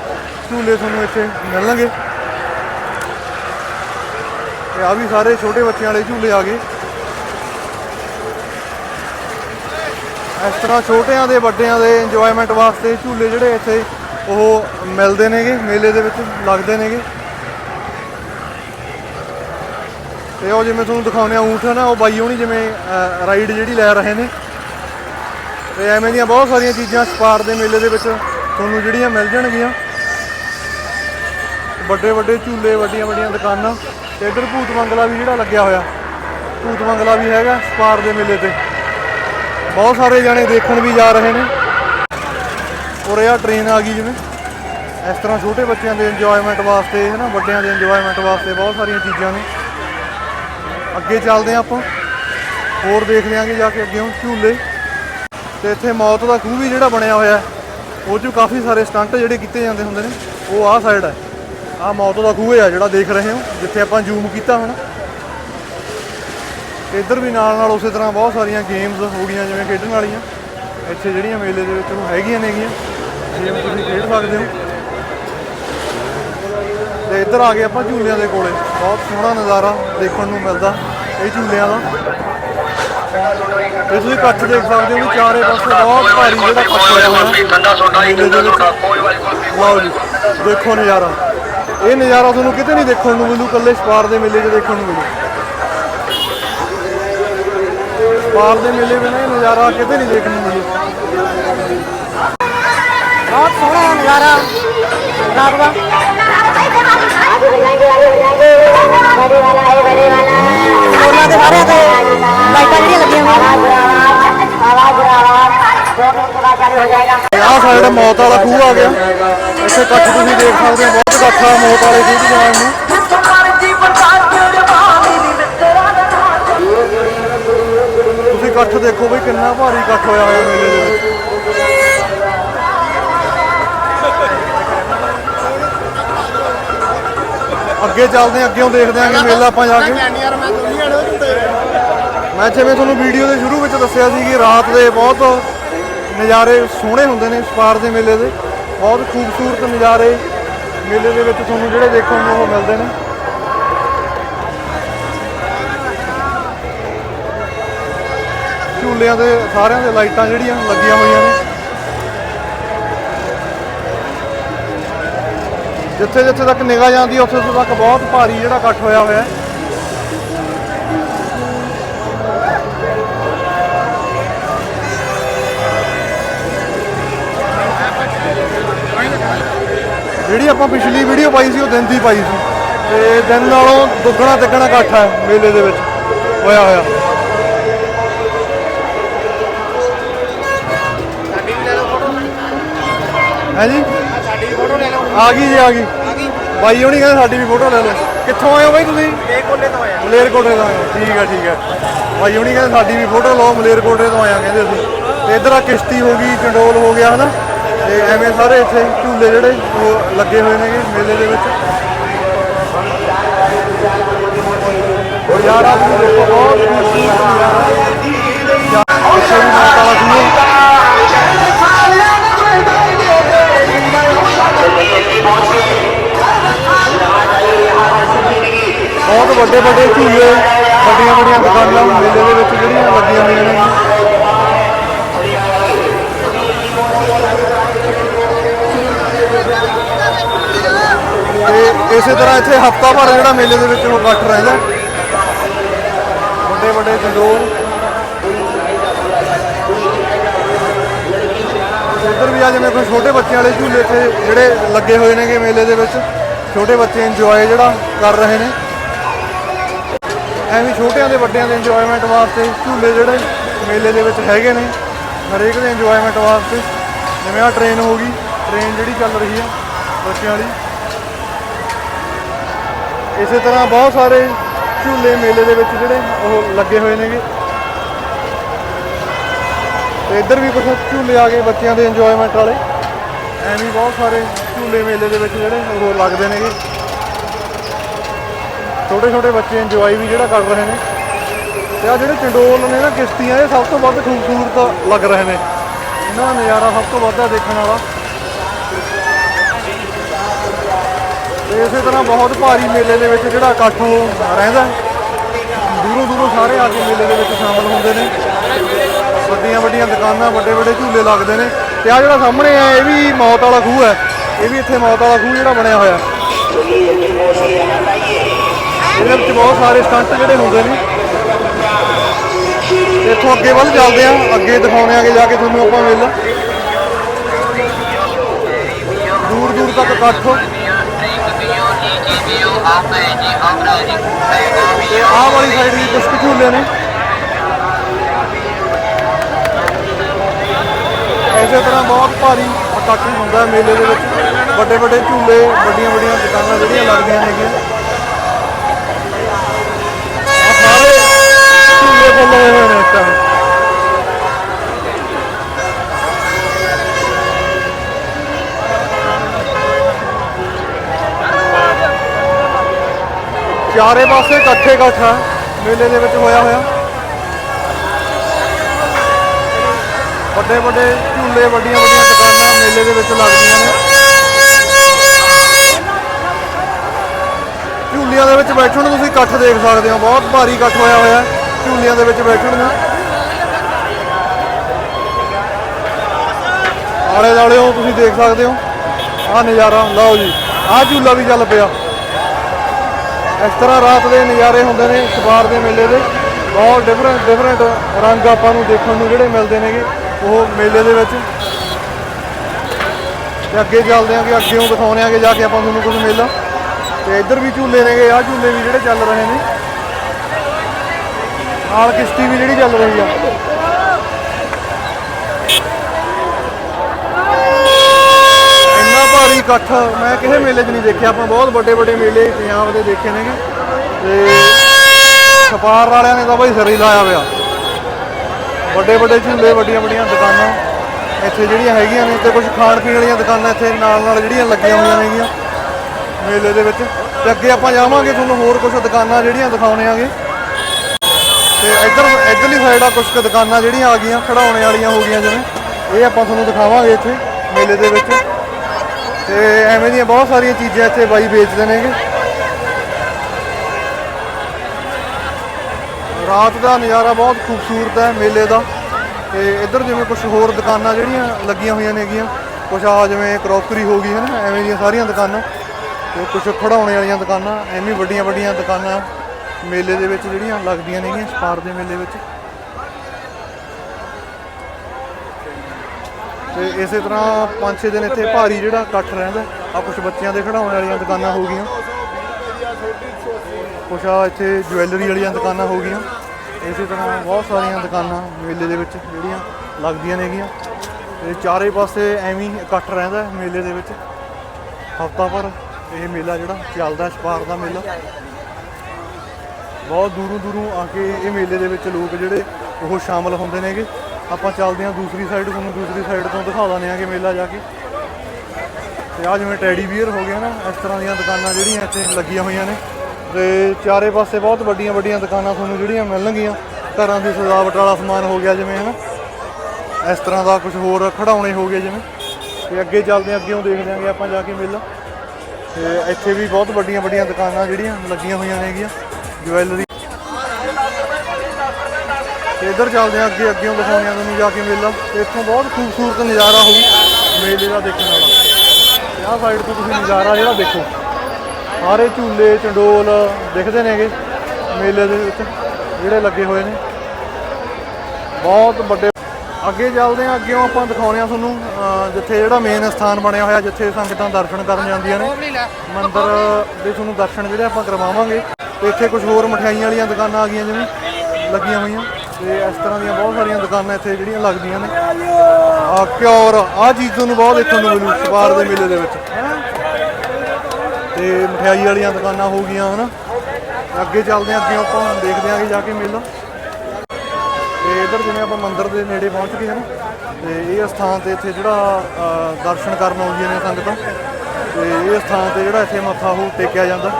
ਝੂਲੇ ਤੁਹਾਨੂੰ ਇੱਥੇ ਮਿਲਣਗੇ। ਤੇ ਆ ਵੀ ਸਾਰੇ ਛੋਟੇ ਬੱਚਿਆਂ ਵਾਲੇ ਝੂਲੇ ਆ ਗਏ। ਇਸ ਤਰ੍ਹਾਂ ਛੋਟਿਆਂ ਦੇ ਵੱਡਿਆਂ ਦੇ ਇੰਜੋਇਮੈਂਟ ਵਾਸਤੇ ਝੂਲੇ ਜਿਹੜੇ ਇੱਥੇ ਉਹ ਮਿਲਦੇ ਨੇਗੇ, ਮੇਲੇ ਦੇ ਵਿੱਚ ਲੱਗਦੇ ਨੇਗੇ। ਤੇ ਉਹ ਜਿਵੇਂ ਤੁਹਾਨੂੰ ਦਿਖਾਉਂਦੇ ਆ, ਊਂਠ ਨਾ, ਉਹ ਬਾਈ ਹੋਣੀ ਜਿਵੇਂ ਰਾਈਡ ਜਿਹੜੀ ਲੈ ਰਹੇ ਨੇ। ਤੇ ਐਵੇਂ ਦੀਆਂ ਬਹੁਤ ਸਾਰੀਆਂ ਚੀਜ਼ਾਂ ਸਪਾਰ ਦੇ ਮੇਲੇ ਦੇ ਵਿੱਚ ਤੁਹਾਨੂੰ ਜਿਹੜੀਆਂ ਮਿਲ ਜਾਣਗੀਆਂ। ਵੱਡੇ ਵੱਡੇ ਝੂਲੇ, ਵੱਡੀਆਂ ਵੱਡੀਆਂ ਦੁਕਾਨਾਂ। ਤੇ ਇਧਰ ਭੂਤ ਮੰਗਲਾ ਵੀ ਜਿਹੜਾ ਲੱਗਿਆ ਹੋਇਆ। ਭੂਤ ਮੰਗਲਾ ਵੀ ਹੈਗਾ ਸਪਾਰ ਦੇ ਮੇਲੇ ਤੇ। ਬਹੁਤ ਸਾਰੇ ਜਾਣੇ ਦੇਖਣ ਵੀ ਜਾ ਰਹੇ ਨੇ। ਔਰ ਇਹ ਆ ਟ੍ਰੇਨ ਆ ਗਈ ਜਿਵੇਂ। ਇਸ ਤਰ੍ਹਾਂ ਛੋਟੇ ਬੱਚਿਆਂ ਦੇ ਇੰਜੋਇਮੈਂਟ ਵਾਸਤੇ, ਹੈ ਨਾ? ਵੱਡਿਆਂ ਦੇ ਇੰਜੋਇਮੈਂਟ ਵਾਸਤੇ ਬਹੁਤ ਸਾਰੀਆਂ ਚੀਜ਼ਾਂ ਨੇ। ਅੱਗੇ ਚੱਲਦੇ ਹਾਂ ਆਪਾਂ। ਹੋਰ ਦੇਖਦੇ ਆਂਗੇ ਜਾ ਕੇ ਅੱਗੇ ਹੁਣ ਝੂਲੇ। ਤੇ ਇੱਥੇ ਮੌਤ ਦਾ ਖੂਹ ਵੀ ਜਿਹੜਾ ਬਣਿਆ ਹੋਇਆ ਉਹ 'ਚ ਕਾਫੀ ਸਾਰੇ ਸਟੰਟ ਜਿਹੜੇ ਕੀਤੇ ਜਾਂਦੇ ਹੁੰਦੇ ਨੇ, ਉਹ ਆਹ ਸਾਈਡ ਹੈ ਆਹ ਮੌਤ ਦਾ ਖੂਹ ਹੈ ਜਿਹੜਾ ਦੇਖ ਰਹੇ ਹੋ, ਜਿੱਥੇ ਆਪਾਂ ਜ਼ੂਮ ਕੀਤਾ ਹੁਣ। ਤੇ ਇੱਧਰ ਵੀ ਨਾਲ ਨਾਲ ਉਸੇ ਤਰ੍ਹਾਂ ਬਹੁਤ ਸਾਰੀਆਂ ਗੇਮਸ ਹੋ ਗਈਆਂ, ਜਿਵੇਂ ਖੇਡਣ ਵਾਲੀਆਂ। ਇੱਥੇ ਜਿਹੜੀਆਂ ਮੇਲੇ ਦੇ ਵਿੱਚ ਉਹ ਹੈਗੀਆਂ ਨੇਗੀਆਂ। ਗੇਮ ਤੁਸੀਂ ਖੇਡ ਸਕਦੇ ਹੋ। ਤੇ ਇੱਧਰ ਆ ਗਏ ਆਪਾਂ ਝੂਲਿਆਂ ਦੇ ਕੋਲੇ। ਬਹੁਤ ਸੋਹਣਾ ਨਜ਼ਾਰਾ ਦੇਖਣ ਨੂੰ ਮਿਲਦਾ ਇਹ ਝੂਲਿਆਂ ਦਾ। ਤੇ ਤੁਸੀਂ ਇਕੱਠ ਦੇਖ ਸਕਦੇ ਹੋ ਵੀ ਚਾਰੇ ਪਾਸੇ ਬਹੁਤ ਭਾਰੀ ਜਿਹੜਾ ਇਕੱਠ ਹੋਇਆ ਲਓ ਜੀ ਦੇਖੋ ਨਜ਼ਾਰਾ। ਇਹ ਨਜ਼ਾਰਾ ਤੁਹਾਨੂੰ ਕਿਤੇ ਨਹੀਂ ਦੇਖਣ ਨੂੰ ਮਿਲੂ ਕੱਲੇ ਸਪਾਰ ਦੇ ਮੇਲੇ 'ਚ ਦੇਖਣ ਨੂੰ ਮਿਲੂ। ਸਪਾਰ ਦੇ ਮੇਲੇ ਵਿੱਚ ਇਹ ਨਜ਼ਾਰਾ ਕਿਤੇ ਨਹੀਂ ਦੇਖਣ ਨੂੰ ਮਿਲੂ। ਬਹੁਤ ਸੋਹਣਾ ਨਜ਼ਾਰਾ। ਰਾਤ ਦਾ ਉਹਨਾਂ ਦੇ ਸਾਰਿਆਂ ਤੇ ਲਾਈਟਾਂ ਜਿਹੜੀਆਂ ਲੱਗੀਆਂ ਹੋਈਆਂ ਆਹ ਸਾਈਡ ਮੌਤ ਵਾਲਾ ਖੂਹ ਆ ਗਿਆ। ਇੱਥੇ ਇਕੱਠ ਤੁਸੀਂ ਦੇਖ ਸਕਦੇ ਹੋ, ਬਹੁਤ ਇਕੱਠ ਮੌਤ ਵਾਲੇ ਖੂਹ 'ਚ ਜਾਣ ਨੂੰ। ਤੁਸੀਂ ਇਕੱਠ ਦੇਖੋ ਬਈ ਕਿੰਨਾ ਭਾਰੀ ਇਕੱਠ ਹੋਇਆ ਹੋਇਆ ਮੇਲੇ ਦੇ ਵਿੱਚ। ਅੱਗੇ ਚੱਲਦੇ ਹਾਂ ਅੱਗੇੋਂ ਦੇਖਦੇ ਆਂਗੇ ਮੇਲਾ ਆਪਾਂ ਜਾ ਕੇ ਮੈਂ ਜਿਵੇਂ ਤੁਹਾਨੂੰ ਵੀਡੀਓ ਦੇ ਸ਼ੁਰੂ ਵਿੱਚ ਦੱਸਿਆ ਸੀ ਕਿ ਰਾਤ ਦੇ ਬਹੁਤ ਨਜ਼ਾਰੇ ਸੋਹਣੇ ਹੁੰਦੇ ਨੇ ਸਪਾਰ ਦੇ ਮੇਲੇ ਦੇ। ਬਹੁਤ ਖੂਬਸੂਰਤ ਨਜ਼ਾਰੇ ਮੇਲੇ ਦੇ ਵਿੱਚ ਤੁਹਾਨੂੰ ਜਿਹੜੇ ਦੇਖਣ ਨੂੰ ਉਹ ਮਿਲਦੇ ਨੇ। ਝੂਲਿਆਂ ਦੇ ਸਾਰਿਆਂ ਦੇ ਲਾਈਟਾਂ ਜਿਹੜੀਆਂ ਲੱਗੀਆਂ ਹੋਈਆਂ ਨੇ। ਜਿੱਥੇ ਜਿੱਥੇ ਤੱਕ ਨਿਗਾਹ ਜਾਂਦੀ, ਉੱਥੇ ਉੱਥੇ ਤੱਕ ਬਹੁਤ ਭਾਰੀ ਜਿਹੜਾ ਇਕੱਠ ਹੋਇਆ ਹੋਇਆ ਹੈ। ਜਿਹੜੀ ਆਪਾਂ ਪਿਛਲੀ ਵੀਡੀਓ ਪਾਈ ਸੀ, ਉਹ ਦਿਨ ਦੀ ਪਾਈ ਸੀ। ਤੇ ਦਿਨ ਨਾਲੋਂ ਦੁੱਗਣਾ ਤਿੱਗਣਾ ਇਕੱਠ ਹੈ ਮੇਲੇ ਦੇ ਵਿੱਚ ਹੋਇਆ ਹੋਇਆ। ਹੈ ਆ ਗਈ ਜੀ ਆ ਗਈ। ਬਾਈ ਹੋਣੀ ਕਹਿੰਦੇ ਸਾਡੀ ਵੀ ਫੋਟੋ ਲੈ ਲਓ। ਕਿੱਥੋਂ ਆਏ ਹੋ ਬਾਈ ਤੁਸੀਂ? ਕੋਲੇ ਤੋਂ ਆਇਆ ਮਲੇਰਕੋਟੇ ਤੋਂ ਆਏ ਹੋ। ਠੀਕ ਹੈ ਠੀਕ ਹੈ ਬਾਈ ਹੋਣੀ ਕਹਿੰਦੇ ਸਾਡੀ ਵੀ ਫੋਟੋ ਲਓ ਮਲੇਰਕੋਟੇ ਤੋਂ ਆਇਆ ਕਹਿੰਦੇ ਅਸੀਂ। ਤੇ ਇਧਰ ਆ ਕਿਸ਼ਤੀ ਹੋ ਗਈ ਚੰਡੋਲ ਹੋ ਗਿਆ ਹਨਾ? ਤੇ ਐਵੇਂ ਸਾਰੇ ਇੱਥੇ ਝੂਲੇ ਜਿਹੜੇ ਉਹ ਲੱਗੇ ਹੋਏ ਨੇਗੇ ਮੇਲੇ ਦੇ ਵਿੱਚ। ਯਾਰ ਆ ਤੁਸੀਂ ਦੇਖੋ ਬਹੁਤ ਖੂਬਸੂਰਤ ਨਜ਼ਾਰਾ ਪਿੱਛੇ ਵੀ ਮਾਤਾ ਵਾਲਾ ਖੂਹ ਵੱਡੇ ਵੱਡੇ ਝੂਲੇ ਵੱਡੀਆਂ ਵੱਡੀਆਂ ਦੁਕਾਨਾਂ, ਮੇਲੇ ਦੇ ਵਿੱਚ ਜਿਹੜੀਆਂ ਲੱਗੀਆਂ ਹੋਈਆਂ ਨੇ। ਤੇ ਇਸੇ ਤਰ੍ਹਾਂ ਇੱਥੇ ਹਫਤਾ ਭਰ ਜਿਹੜਾ ਮੇਲੇ ਦੇ ਵਿੱਚ ਉਹ ਇਕੱਠ ਰਹਿੰਦਾ ਵੱਡੇ ਵੱਡੇ ਚੰਦੋਰ ਇੱਧਰ ਵੀ ਆ ਜਿਵੇਂ ਕੋਈ ਛੋਟੇ ਬੱਚਿਆਂ ਵਾਲੇ ਝੂਲੇ ਇੱਥੇ ਜਿਹੜੇ ਲੱਗੇ ਹੋਏ ਨੇਗੇ ਮੇਲੇ ਦੇ ਵਿੱਚ। ਛੋਟੇ ਬੱਚੇ ਇੰਜੋਏ ਜਿਹੜਾ ਕਰ ਰਹੇ ਨੇ। ਐਵੇਂ ਛੋਟਿਆਂ ਦੇ ਵੱਡਿਆਂ ਦੇ ਇੰਜੋਇਮੈਂਟ ਵਾਸਤੇ ਝੂਲੇ ਜਿਹੜੇ ਮੇਲੇ ਦੇ ਵਿੱਚ ਹੈਗੇ ਨੇ, ਹਰੇਕ ਦੇ ਇੰਜੋਇਮੈਂਟ ਵਾਸਤੇ। ਜਿਵੇਂ ਆ ਟ੍ਰੇਨ ਹੋ ਗਈ ਟ੍ਰੇਨ ਜਿਹੜੀ ਚੱਲ ਰਹੀ ਆ ਬੱਚਿਆਂ ਵਾਲੀ ਇਸੇ ਤਰ੍ਹਾਂ ਬਹੁਤ ਸਾਰੇ ਝੂਲੇ ਮੇਲੇ ਦੇ ਵਿੱਚ ਜਿਹੜੇ ਉਹ ਲੱਗੇ ਹੋਏ ਨੇਗੇ। ਤੇ ਇੱਧਰ ਵੀ ਕੁਝ ਝੂਲੇ ਆ ਗਏ ਬੱਚਿਆਂ ਦੇ ਇੰਜੋਇਮੈਂਟ ਵਾਲੇ। ਐਵੇਂ ਬਹੁਤ ਸਾਰੇ ਝੂਲੇ ਮੇਲੇ ਦੇ ਵਿੱਚ ਜਿਹੜੇ ਉਹ ਲੱਗਦੇ ਨੇਗੇ। ਛੋਟੇ ਛੋਟੇ ਬੱਚੇ ਇੰਜੋਏ ਵੀ ਜਿਹੜਾ ਕਰ ਰਹੇ ਨੇ। ਤੇ ਆ ਜਿਹੜੇ ਚੰਡੋਲ ਨੇ ਨਾ, ਕਿਸ਼ਤੀਆਂ, ਇਹ ਸਭ ਤੋਂ ਵੱਧ ਖੂਬਸੂਰਤ ਲੱਗ ਰਹੇ ਨੇ। ਇਹਨਾਂ ਦਾ ਨਜ਼ਾਰਾ ਸਭ ਤੋਂ ਵੱਧ ਹੈ ਦੇਖਣ ਵਾਲਾ। ਤੇ ਇਸੇ ਤਰ੍ਹਾਂ ਬਹੁਤ ਭਾਰੀ ਮੇਲੇ ਦੇ ਵਿੱਚ ਜਿਹੜਾ ਇਕੱਠ ਰਹਿੰਦਾ ਦੂਰੋਂ ਦੂਰੋਂ ਸਾਰੇ ਆ ਕੇ ਮੇਲੇ ਦੇ ਵਿੱਚ ਸ਼ਾਮਲ ਹੁੰਦੇ ਨੇ। ਵੱਡੀਆਂ ਵੱਡੀਆਂ ਦੁਕਾਨਾਂ ਵੱਡੇ ਵੱਡੇ ਝੂਲੇ ਲੱਗਦੇ ਨੇ। ਤੇ ਆ ਜਿਹੜਾ ਸਾਹਮਣੇ ਆ, ਇਹ ਵੀ ਮੌਤ ਵਾਲਾ ਖੂਹ ਹੈ। ਇਹ ਵੀ ਇੱਥੇ ਮੌਤ ਵਾਲਾ ਖੂਹ ਜਿਹੜਾ ਬਣਿਆ ਹੋਇਆ। ਇਹਦੇ ਵਿੱਚ ਬਹੁਤ ਸਾਰੇ ਸਟੰਟ ਜਿਹੜੇ ਹੁੰਦੇ ਨੇ। ਇੱਥੋਂ ਅੱਗੇ ਵੱਲ ਚੱਲਦੇ ਆ ਅੱਗੇ ਦਿਖਾਉਣੇ ਆਗੇ ਜਾ ਕੇ ਤੁਹਾਨੂੰ ਆਪਾਂ ਮੇਲਾ। ਦੂਰ ਦੂਰ ਤੱਕ ਇਕੱਠ ਤੇ ਆਹ ਵਾਲੀ ਸਾਈਡ ਵੀ ਕੁਝ ਕੁ ਝੂਲੇ ਨੇ। ਇਸੇ ਤਰ੍ਹਾਂ ਬਹੁਤ ਭਾਰੀ ਇਕੱਠ ਹੁੰਦਾ ਮੇਲੇ ਦੇ ਵਿੱਚ। ਵੱਡੇ ਵੱਡੇ ਝੂਲੇ, ਵੱਡੀਆਂ ਵੱਡੀਆਂ ਦੁਕਾਨਾਂ ਜਿਹੜੀਆਂ ਲੱਗਦੀਆਂ ਨੇਗੀਆਂ। ਝੂਲੇ ਟਾਈਮ ਚਾਰੇ ਪਾਸੇ ਇਕੱਠੇ ਇਕੱਠ ਆ ਮੇਲੇ ਦੇ ਵਿੱਚ ਹੋਇਆ ਹੋਇਆ। ਵੱਡੇ ਵੱਡੇ ਝੂਲੇ, ਵੱਡੀਆਂ ਵੱਡੀਆਂ ਦੁਕਾਨਾਂ ਮੇਲੇ ਦੇ ਵਿੱਚ ਲੱਗਦੀਆਂ ਨੇ। ਝੂਲਿਆਂ ਦੇ ਵਿੱਚ ਬੈਠਣ ਨੂੰ ਤੁਸੀਂ ਇਕੱਠ ਦੇਖ ਸਕਦੇ ਹੋ। ਬਹੁਤ ਭਾਰੀ ਇਕੱਠ ਹੋਇਆ ਹੋਇਆ। ਹੈ ਝੂਲਿਆਂ ਦੇ ਵਿੱਚ ਬੈਠਣ ਨੂੰ ਆਲੇ ਦਾਲੇ ਤੁਸੀਂ ਦੇਖ ਸਕਦੇ ਹੋ। ਆਹ ਨਜ਼ਾਰਾ ਲਓ ਜੀ। ਆਹ ਝੂਲਾ ਵੀ ਚੱਲ ਪਿਆ। ਇਸ ਤਰ੍ਹਾਂ ਰਾਤ ਦੇ ਨਜ਼ਾਰੇ ਹੁੰਦੇ ਨੇ, ਸਵਾਰ ਦੇ ਮੇਲੇ ਦੇ। ਬਹੁਤ ਡਿਫਰੈਂਟ ਡਿਫਰੈਂਟ ਰੰਗ ਆਪਾਂ ਨੂੰ ਦੇਖਣ ਨੂੰ ਜਿਹੜੇ ਮਿਲਦੇ ਨੇਗੇ ਉਹ ਮੇਲੇ ਦੇ ਵਿੱਚ। ਤੇ ਅੱਗੇ ਚੱਲਦੇ ਆਂਗੇ, ਅੱਗੇੋਂ ਦਿਖਾਉਣੇ ਆਂਗੇ ਜਾ ਕੇ ਆਪਾਂ ਤੁਹਾਨੂੰ ਕੁਝ ਮੇਲਾ। ਤੇ ਇੱਧਰ ਵੀ ਝੂਲੇ ਨੇਗੇ, ਆਹ ਝੂਲੇ ਵੀ ਜਿਹੜੇ ਚੱਲ ਰਹੇ ਨੇ। ਨਾਲ ਕਿਸ਼ਤੀ ਵੀ ਜਿਹੜੀ ਚੱਲ ਰਹੀ ਆ। ਇੰਨਾ ਭਾਰੀ ਇਕੱਠ, ਮੈਂ ਕਿਸੇ ਮੇਲੇ 'ਚ ਨਹੀਂ ਦੇਖਿਆ। ਆਪਾਂ ਬਹੁਤ ਵੱਡੇ ਵੱਡੇ ਮੇਲੇ ਪੰਜਾਬ ਦੇ ਦੇਖੇ ਨੇਗੇ। ਤੇ ਸਪਾਰ ਵਾਲਿਆਂ ਨੇ ਤਾਂ ਬਈ ਸਿਰ ਹੀ ਲਾਇਆ ਹੋਇਆ। ਵੱਡੇ ਵੱਡੇ ਝੂਲੇ ਵੱਡੀਆਂ ਵੱਡੀਆਂ ਦੁਕਾਨਾਂ ਇੱਥੇ ਜਿਹੜੀਆਂ ਹੈਗੀਆਂ ਨੇ ਤੇ ਕੁਝ ਖਾਣ ਪੀਣ ਵਾਲੀਆਂ ਦੁਕਾਨਾਂ ਇੱਥੇ ਨਾਲ ਨਾਲ ਜਿਹੜੀਆਂ ਲੱਗੀਆਂ ਹੋਈਆਂ ਨੇਗੀਆਂ ਮੇਲੇ ਦੇ ਵਿੱਚ। ਤੇ ਅੱਗੇ ਆਪਾਂ ਜਾਵਾਂਗੇ, ਤੁਹਾਨੂੰ ਹੋਰ ਕੁਝ ਦੁਕਾਨਾਂ ਜਿਹੜੀਆਂ ਦਿਖਾਉਣੇ ਆਗੇ। ਤੇ ਇੱਧਰ ਇੱਧਰਲੀ ਸਾਈਡ ਆ ਕੁਝ ਕੁ ਦੁਕਾਨਾਂ ਜਿਹੜੀਆਂ ਆ ਗਈਆਂ ਖੜਾਉਣੇ ਵਾਲੀਆਂ ਹੋ ਗਈਆਂ ਜਿਵੇਂ। ਇਹ ਆਪਾਂ ਤੁਹਾਨੂੰ ਦਿਖਾਵਾਂਗੇ ਇੱਥੇ, ਮੇਲੇ ਦੇ ਵਿੱਚ। ਤੇ ਐਵੇਂ ਦੀਆਂ ਬਹੁਤ ਸਾਰੀਆਂ ਚੀਜ਼ਾਂ ਇੱਥੇ ਬਾਈ ਵੇਚਦੇ ਨੇਗੇ। ਰਾਤ ਦਾ ਨਜ਼ਾਰਾ ਬਹੁਤ ਖੂਬਸੂਰਤ ਹੈ ਮੇਲੇ ਦਾ। ਤੇ ਇੱਧਰ ਜਿਵੇਂ ਕੁਝ ਹੋਰ ਦੁਕਾਨਾਂ ਜਿਹੜੀਆਂ ਲੱਗੀਆਂ ਹੋਈਆਂ ਨੇਗੀਆਂ ਕੁਝ ਆ ਜਿਵੇਂ ਕਰੋਕਰੀ ਹੋ ਗਈ ਹੈ ਨਾ, ਐਵੇਂ ਦੀਆਂ ਸਾਰੀਆਂ ਦੁਕਾਨਾਂ। ਤੇ ਕੁਝ ਖੜਾਉਣੇ ਵਾਲੀਆਂ ਦੁਕਾਨਾਂ, ਐਵੇਂ ਵੱਡੀਆਂ ਵੱਡੀਆਂ ਦੁਕਾਨਾਂ। ਮੇਲੇ ਦੇ ਵਿੱਚ ਜਿਹੜੀਆਂ ਲੱਗਦੀਆਂ ਨੇਗੀਆਂ, ਸਪਾਰ ਦੇ ਮੇਲੇ ਵਿੱਚ। ਤੇ ਇਸੇ ਤਰ੍ਹਾਂ 5-6 ਦਿਨ ਇੱਥੇ ਭਾਰੀ ਜਿਹੜਾ ਇਕੱਠ ਰਹਿੰਦਾ ਆ ਕੁਝ ਬੱਚਿਆਂ ਦੇ ਖਿਡਾਉਣ ਵਾਲੀਆਂ ਦੁਕਾਨਾਂ ਹੋ ਗਈਆਂ। ਕੁਛ ਆ ਇੱਥੇ ਜੁਐਲਰੀ ਵਾਲੀਆਂ ਦੁਕਾਨਾਂ ਹੋ ਗਈਆਂ। ਇਸੇ ਤਰ੍ਹਾਂ ਬਹੁਤ ਸਾਰੀਆਂ ਦੁਕਾਨਾਂ ਮੇਲੇ ਦੇ ਵਿੱਚ ਜਿਹੜੀਆਂ ਲੱਗਦੀਆਂ ਨੇਗੀਆਂ। ਤੇ ਚਾਰੇ ਪਾਸੇ ਐਵੇਂ ਇਕੱਠ ਰਹਿੰਦਾ ਮੇਲੇ ਦੇ ਵਿੱਚ। ਹਫਤਾ ਭਰ ਇਹ ਮੇਲਾ ਜਿਹੜਾ ਚੱਲਦਾ ਛਪਾਰ ਦਾ ਮੇਲਾ। ਬਹੁਤ ਦੂਰੋਂ ਦੂਰੋਂ ਆ ਕੇ ਇਹ ਮੇਲੇ ਦੇ ਵਿੱਚ ਲੋਕ ਜਿਹੜੇ ਉਹ ਸ਼ਾਮਲ ਹੁੰਦੇ ਨੇਗੇ। ਆਪਾਂ ਚੱਲਦੇ ਹਾਂ ਦੂਸਰੀ ਸਾਈਡ ਤੁਹਾਨੂੰ ਦੂਸਰੀ ਸਾਈਡ ਤੋਂ ਦਿਖਾ ਦਿੰਦੇ ਹਾਂ ਕਿ ਮੇਲਾ ਜਾ ਕੇ। ਤੇ ਆ ਜਿਵੇਂ ਟੈਡੀ ਬੀਅਰ ਹੋ ਗਿਆ ਨਾ, ਇਸ ਤਰ੍ਹਾਂ ਦੀਆਂ ਦੁਕਾਨਾਂ ਜਿਹੜੀਆਂ ਇੱਥੇ ਲੱਗੀਆਂ ਹੋਈਆਂ ਨੇ। ਤੇ ਚਾਰੇ ਪਾਸੇ ਬਹੁਤ ਵੱਡੀਆਂ ਵੱਡੀਆਂ ਦੁਕਾਨਾਂ ਤੁਹਾਨੂੰ ਜਿਹੜੀਆਂ ਮਿਲਣਗੀਆਂ। ਘਰਾਂ ਦੀ ਸਜਾਵਟ ਵਾਲਾ ਸਮਾਨ ਹੋ ਗਿਆ ਜਿਵੇਂ, ਹਨਾ? ਇਸ ਤਰ੍ਹਾਂ ਦਾ ਕੁਝ ਹੋਰ ਖਿਡੌਣੇ ਹੋ ਗਏ ਜਿਵੇਂ। ਤੇ ਅੱਗੇ ਚੱਲਦੇ ਹਾਂ ਅੱਗੇੋਂ ਦੇਖ ਲਾਂਗੇ ਆਪਾਂ ਜਾ ਕੇ ਮੇਲਾ। ਤੇ ਇੱਥੇ ਵੀ ਬਹੁਤ ਵੱਡੀਆਂ ਵੱਡੀਆਂ ਦੁਕਾਨਾਂ ਜਿਹੜੀਆਂ ਲੱਗੀਆਂ ਹੋਈਆਂ ਨੇਗੀਆਂ। ਜਵੈਲਰੀ ਤੇ ਇੱਧਰ ਚੱਲਦੇ ਹਾਂ ਅੱਗੇ ਅੱਗੇ ਦਿਖਾਉਂਦੇ ਹਾਂ ਤੁਹਾਨੂੰ ਜਾ ਕੇ ਮੇਲਾ। ਇੱਥੋਂ ਬਹੁਤ ਖੂਬਸੂਰਤ ਨਜ਼ਾਰਾ ਹੋਊ ਮੇਲੇ ਦਾ ਦੇਖਣ ਵਾਲਾ। ਤੇ ਆਹ ਸਾਈਡ ਤੋਂ ਤੁਸੀਂ ਨਜ਼ਾਰਾ ਜਿਹੜਾ ਦੇਖੋ। ਸਾਰੇ ਝੂਲੇ, ਚੰਡੋਲ ਦਿਖਦੇ ਨੇਗੇ ਮੇਲੇ ਦੇ ਵਿੱਚ, ਜਿਹੜੇ ਲੱਗੇ ਹੋਏ ਨੇ। ਬਹੁਤ ਵੱਡੇ। ਅੱਗੇ ਚੱਲਦੇ ਹਾਂ ਅੱਗੇ ਆਪਾਂ ਦਿਖਾਉਂਦੇ ਹਾਂ ਤੁਹਾਨੂੰ ਜਿੱਥੇ ਜਿਹੜਾ ਮੇਨ ਸਥਾਨ ਬਣਿਆ ਹੋਇਆ, ਜਿੱਥੇ ਸੰਗਤਾਂ ਦਰਸ਼ਨ ਕਰਨ ਜਾਂਦੀਆਂ ਨੇ। ਮੰਦਿਰ ਦੇ ਤੁਹਾਨੂੰ ਦਰਸ਼ਨ ਜਿਹੜੇ ਆਪਾਂ ਕਰਵਾਵਾਂਗੇ। ਤੇ ਇੱਥੇ ਕੁਝ ਹੋਰ ਮਠਿਆਈਆਂ ਵਾਲੀਆਂ ਦੁਕਾਨਾਂ ਆ ਗਈਆਂ ਜਿਵੇਂ ਲੱਗੀਆਂ ਹੋਈਆਂ। ਤੇ ਇਸ ਤਰ੍ਹਾਂ ਦੀਆਂ ਬਹੁਤ ਸਾਰੀਆਂ ਦੁਕਾਨਾਂ ਇੱਥੇ ਜਿਹੜੀਆਂ ਲੱਗਦੀਆਂ ਨੇ। ਆ ਕਿਉਰ ਆ ਚੀਜ਼ ਤੁਹਾਨੂੰ ਬਹੁਤ ਇੱਥੋਂ ਨੂੰ ਮਿਲੂ ਸਵਾਰ ਦੇ ਮੇਲੇ ਦੇ ਵਿੱਚ। ਤੇ ਮਠਿਆਈ ਵਾਲੀਆਂ ਦੁਕਾਨਾਂ ਹੋ ਗਈਆਂ, ਹਨਾ? ਅੱਗੇ ਚੱਲਦੇ ਹਾਂ, ਅੱਗੇ ਆਪਾਂ ਦੇਖਦੇ ਆਂਗੇ ਜਾ ਕੇ ਮੇਲਾ। ਤੇ ਇਧਰ ਜਿਵੇਂ ਆਪਾਂ ਮੰਦਿਰ ਦੇ ਨੇੜੇ ਪਹੁੰਚ ਗਏ, ਹਨ? ਤੇ ਇਹ ਸਥਾਨ ਤੇ ਇੱਥੇ ਜਿਹੜਾ ਦਰਸ਼ਨ ਕਰਨ ਆਉਂਦੀਆਂ ਨੇ ਸੰਗਤਾਂ। ਤੇ ਇਹ ਸਥਾਨ ਤੇ ਜਿਹੜਾ ਇੱਥੇ ਮੱਥਾ ਉਹ ਟੇਕਿਆ ਜਾਂਦਾ।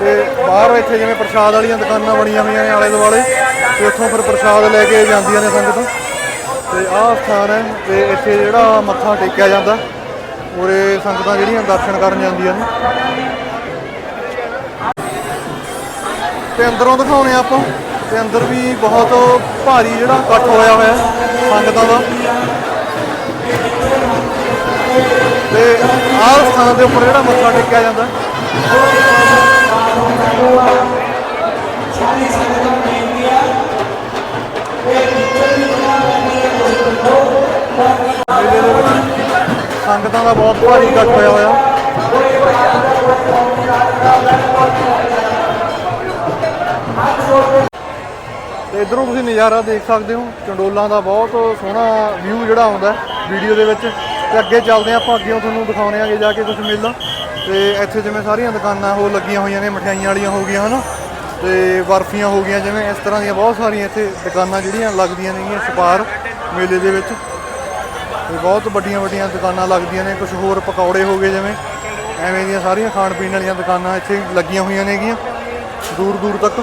ਤੇ ਬਾਹਰ ਇੱਥੇ ਜਿਵੇਂ ਪ੍ਰਸ਼ਾਦ ਵਾਲੀਆਂ ਦੁਕਾਨਾਂ ਬਣੀਆਂ ਹੋਈਆਂ ਨੇ ਆਲੇ ਦੁਆਲੇ, ਤੇ ਉੱਥੋਂ ਫਿਰ ਪ੍ਰਸ਼ਾਦ ਲੈ ਕੇ ਜਾਂਦੀਆਂ ਨੇ ਸੰਗਤਾਂ। ਤੇ ਆਹ ਸਥਾਨ ਹੈ, ਤੇ ਇੱਥੇ ਜਿਹੜਾ ਮੱਥਾ ਟੇਕਿਆ ਜਾਂਦਾ, ਉਰੇ ਸੰਗਤਾਂ ਜਿਹੜੀਆਂ ਦਰਸ਼ਨ ਕਰਨ ਜਾਂਦੀਆਂ ਨੇ। ਤੇ ਅੰਦਰੋਂ ਦਿਖਾਉਣੇ ਆਪਾਂ, ਤੇ ਅੰਦਰ ਵੀ ਬਹੁਤ ਭਾਰੀ ਜਿਹੜਾ ਇਕੱਠ ਹੋਇਆ ਹੋਇਆ ਸੰਗਤਾਂ ਦਾ। ਤੇ ਆਹ ਸਥਾਨ ਦੇ ਉੱਪਰ ਜਿਹੜਾ ਮੱਥਾ ਟੇਕਿਆ ਜਾਂਦਾ। ਮੇਲੇ ਦੇ ਵਿੱਚ ਸੰਗਤਾਂ ਦਾ ਬਹੁਤ ਭਾਰੀ ਇਕੱਠ ਹੋਇਆ ਹੋਇਆ। ਤੇ ਇਧਰੋਂ ਤੁਸੀਂ ਨਜ਼ਾਰਾ ਦੇਖ ਸਕਦੇ ਹੋ, ਚੰਡੋਲਾਂ ਦਾ ਬਹੁਤ ਸੋਹਣਾ ਵਿਊ ਜਿਹੜਾ ਆਉਂਦਾ ਵੀਡੀਓ ਦੇ ਵਿੱਚ। ਤੇ ਅੱਗੇ ਚੱਲਦੇ ਹਾਂ, ਆਪਾਂ ਅੱਗੇ ਤੁਹਾਨੂੰ ਦਿਖਾਉਣੇ ਆਗੇ ਜਾ ਕੇ ਕੁਝ ਮੇਲਾ ਤੇ ਇੱਥੇ ਜਿਵੇਂ ਸਾਰੀਆਂ ਦੁਕਾਨਾਂ ਉਹ ਲੱਗੀਆਂ ਹੋਈਆਂ ਨੇ, ਮਠਿਆਈਆਂ ਵਾਲੀਆਂ ਹੋ ਗਈਆਂ, ਹਨਾ? ਤੇ ਬਰਫੀਆਂ ਹੋ ਗਈਆਂ, ਜਿਵੇਂ ਇਸ ਤਰ੍ਹਾਂ ਦੀਆਂ ਬਹੁਤ ਸਾਰੀਆਂ ਇੱਥੇ ਦੁਕਾਨਾਂ ਜਿਹੜੀਆਂ ਲੱਗਦੀਆਂ ਨੇਗੀਆਂ ਸਪਾਰ ਮੇਲੇ ਦੇ ਵਿੱਚ। ਤੇ ਬਹੁਤ ਵੱਡੀਆਂ ਵੱਡੀਆਂ ਦੁਕਾਨਾਂ ਲੱਗਦੀਆਂ ਨੇ ਕੁਝ ਹੋਰ ਪਕੌੜੇ ਹੋ ਗਏ ਜਿਵੇਂ, ਐਵੇਂ ਦੀਆਂ ਸਾਰੀਆਂ ਖਾਣ ਪੀਣ ਵਾਲੀਆਂ ਦੁਕਾਨਾਂ ਇੱਥੇ ਲੱਗੀਆਂ ਹੋਈਆਂ ਨੇਗੀਆਂ, ਦੂਰ ਦੂਰ ਤੱਕ।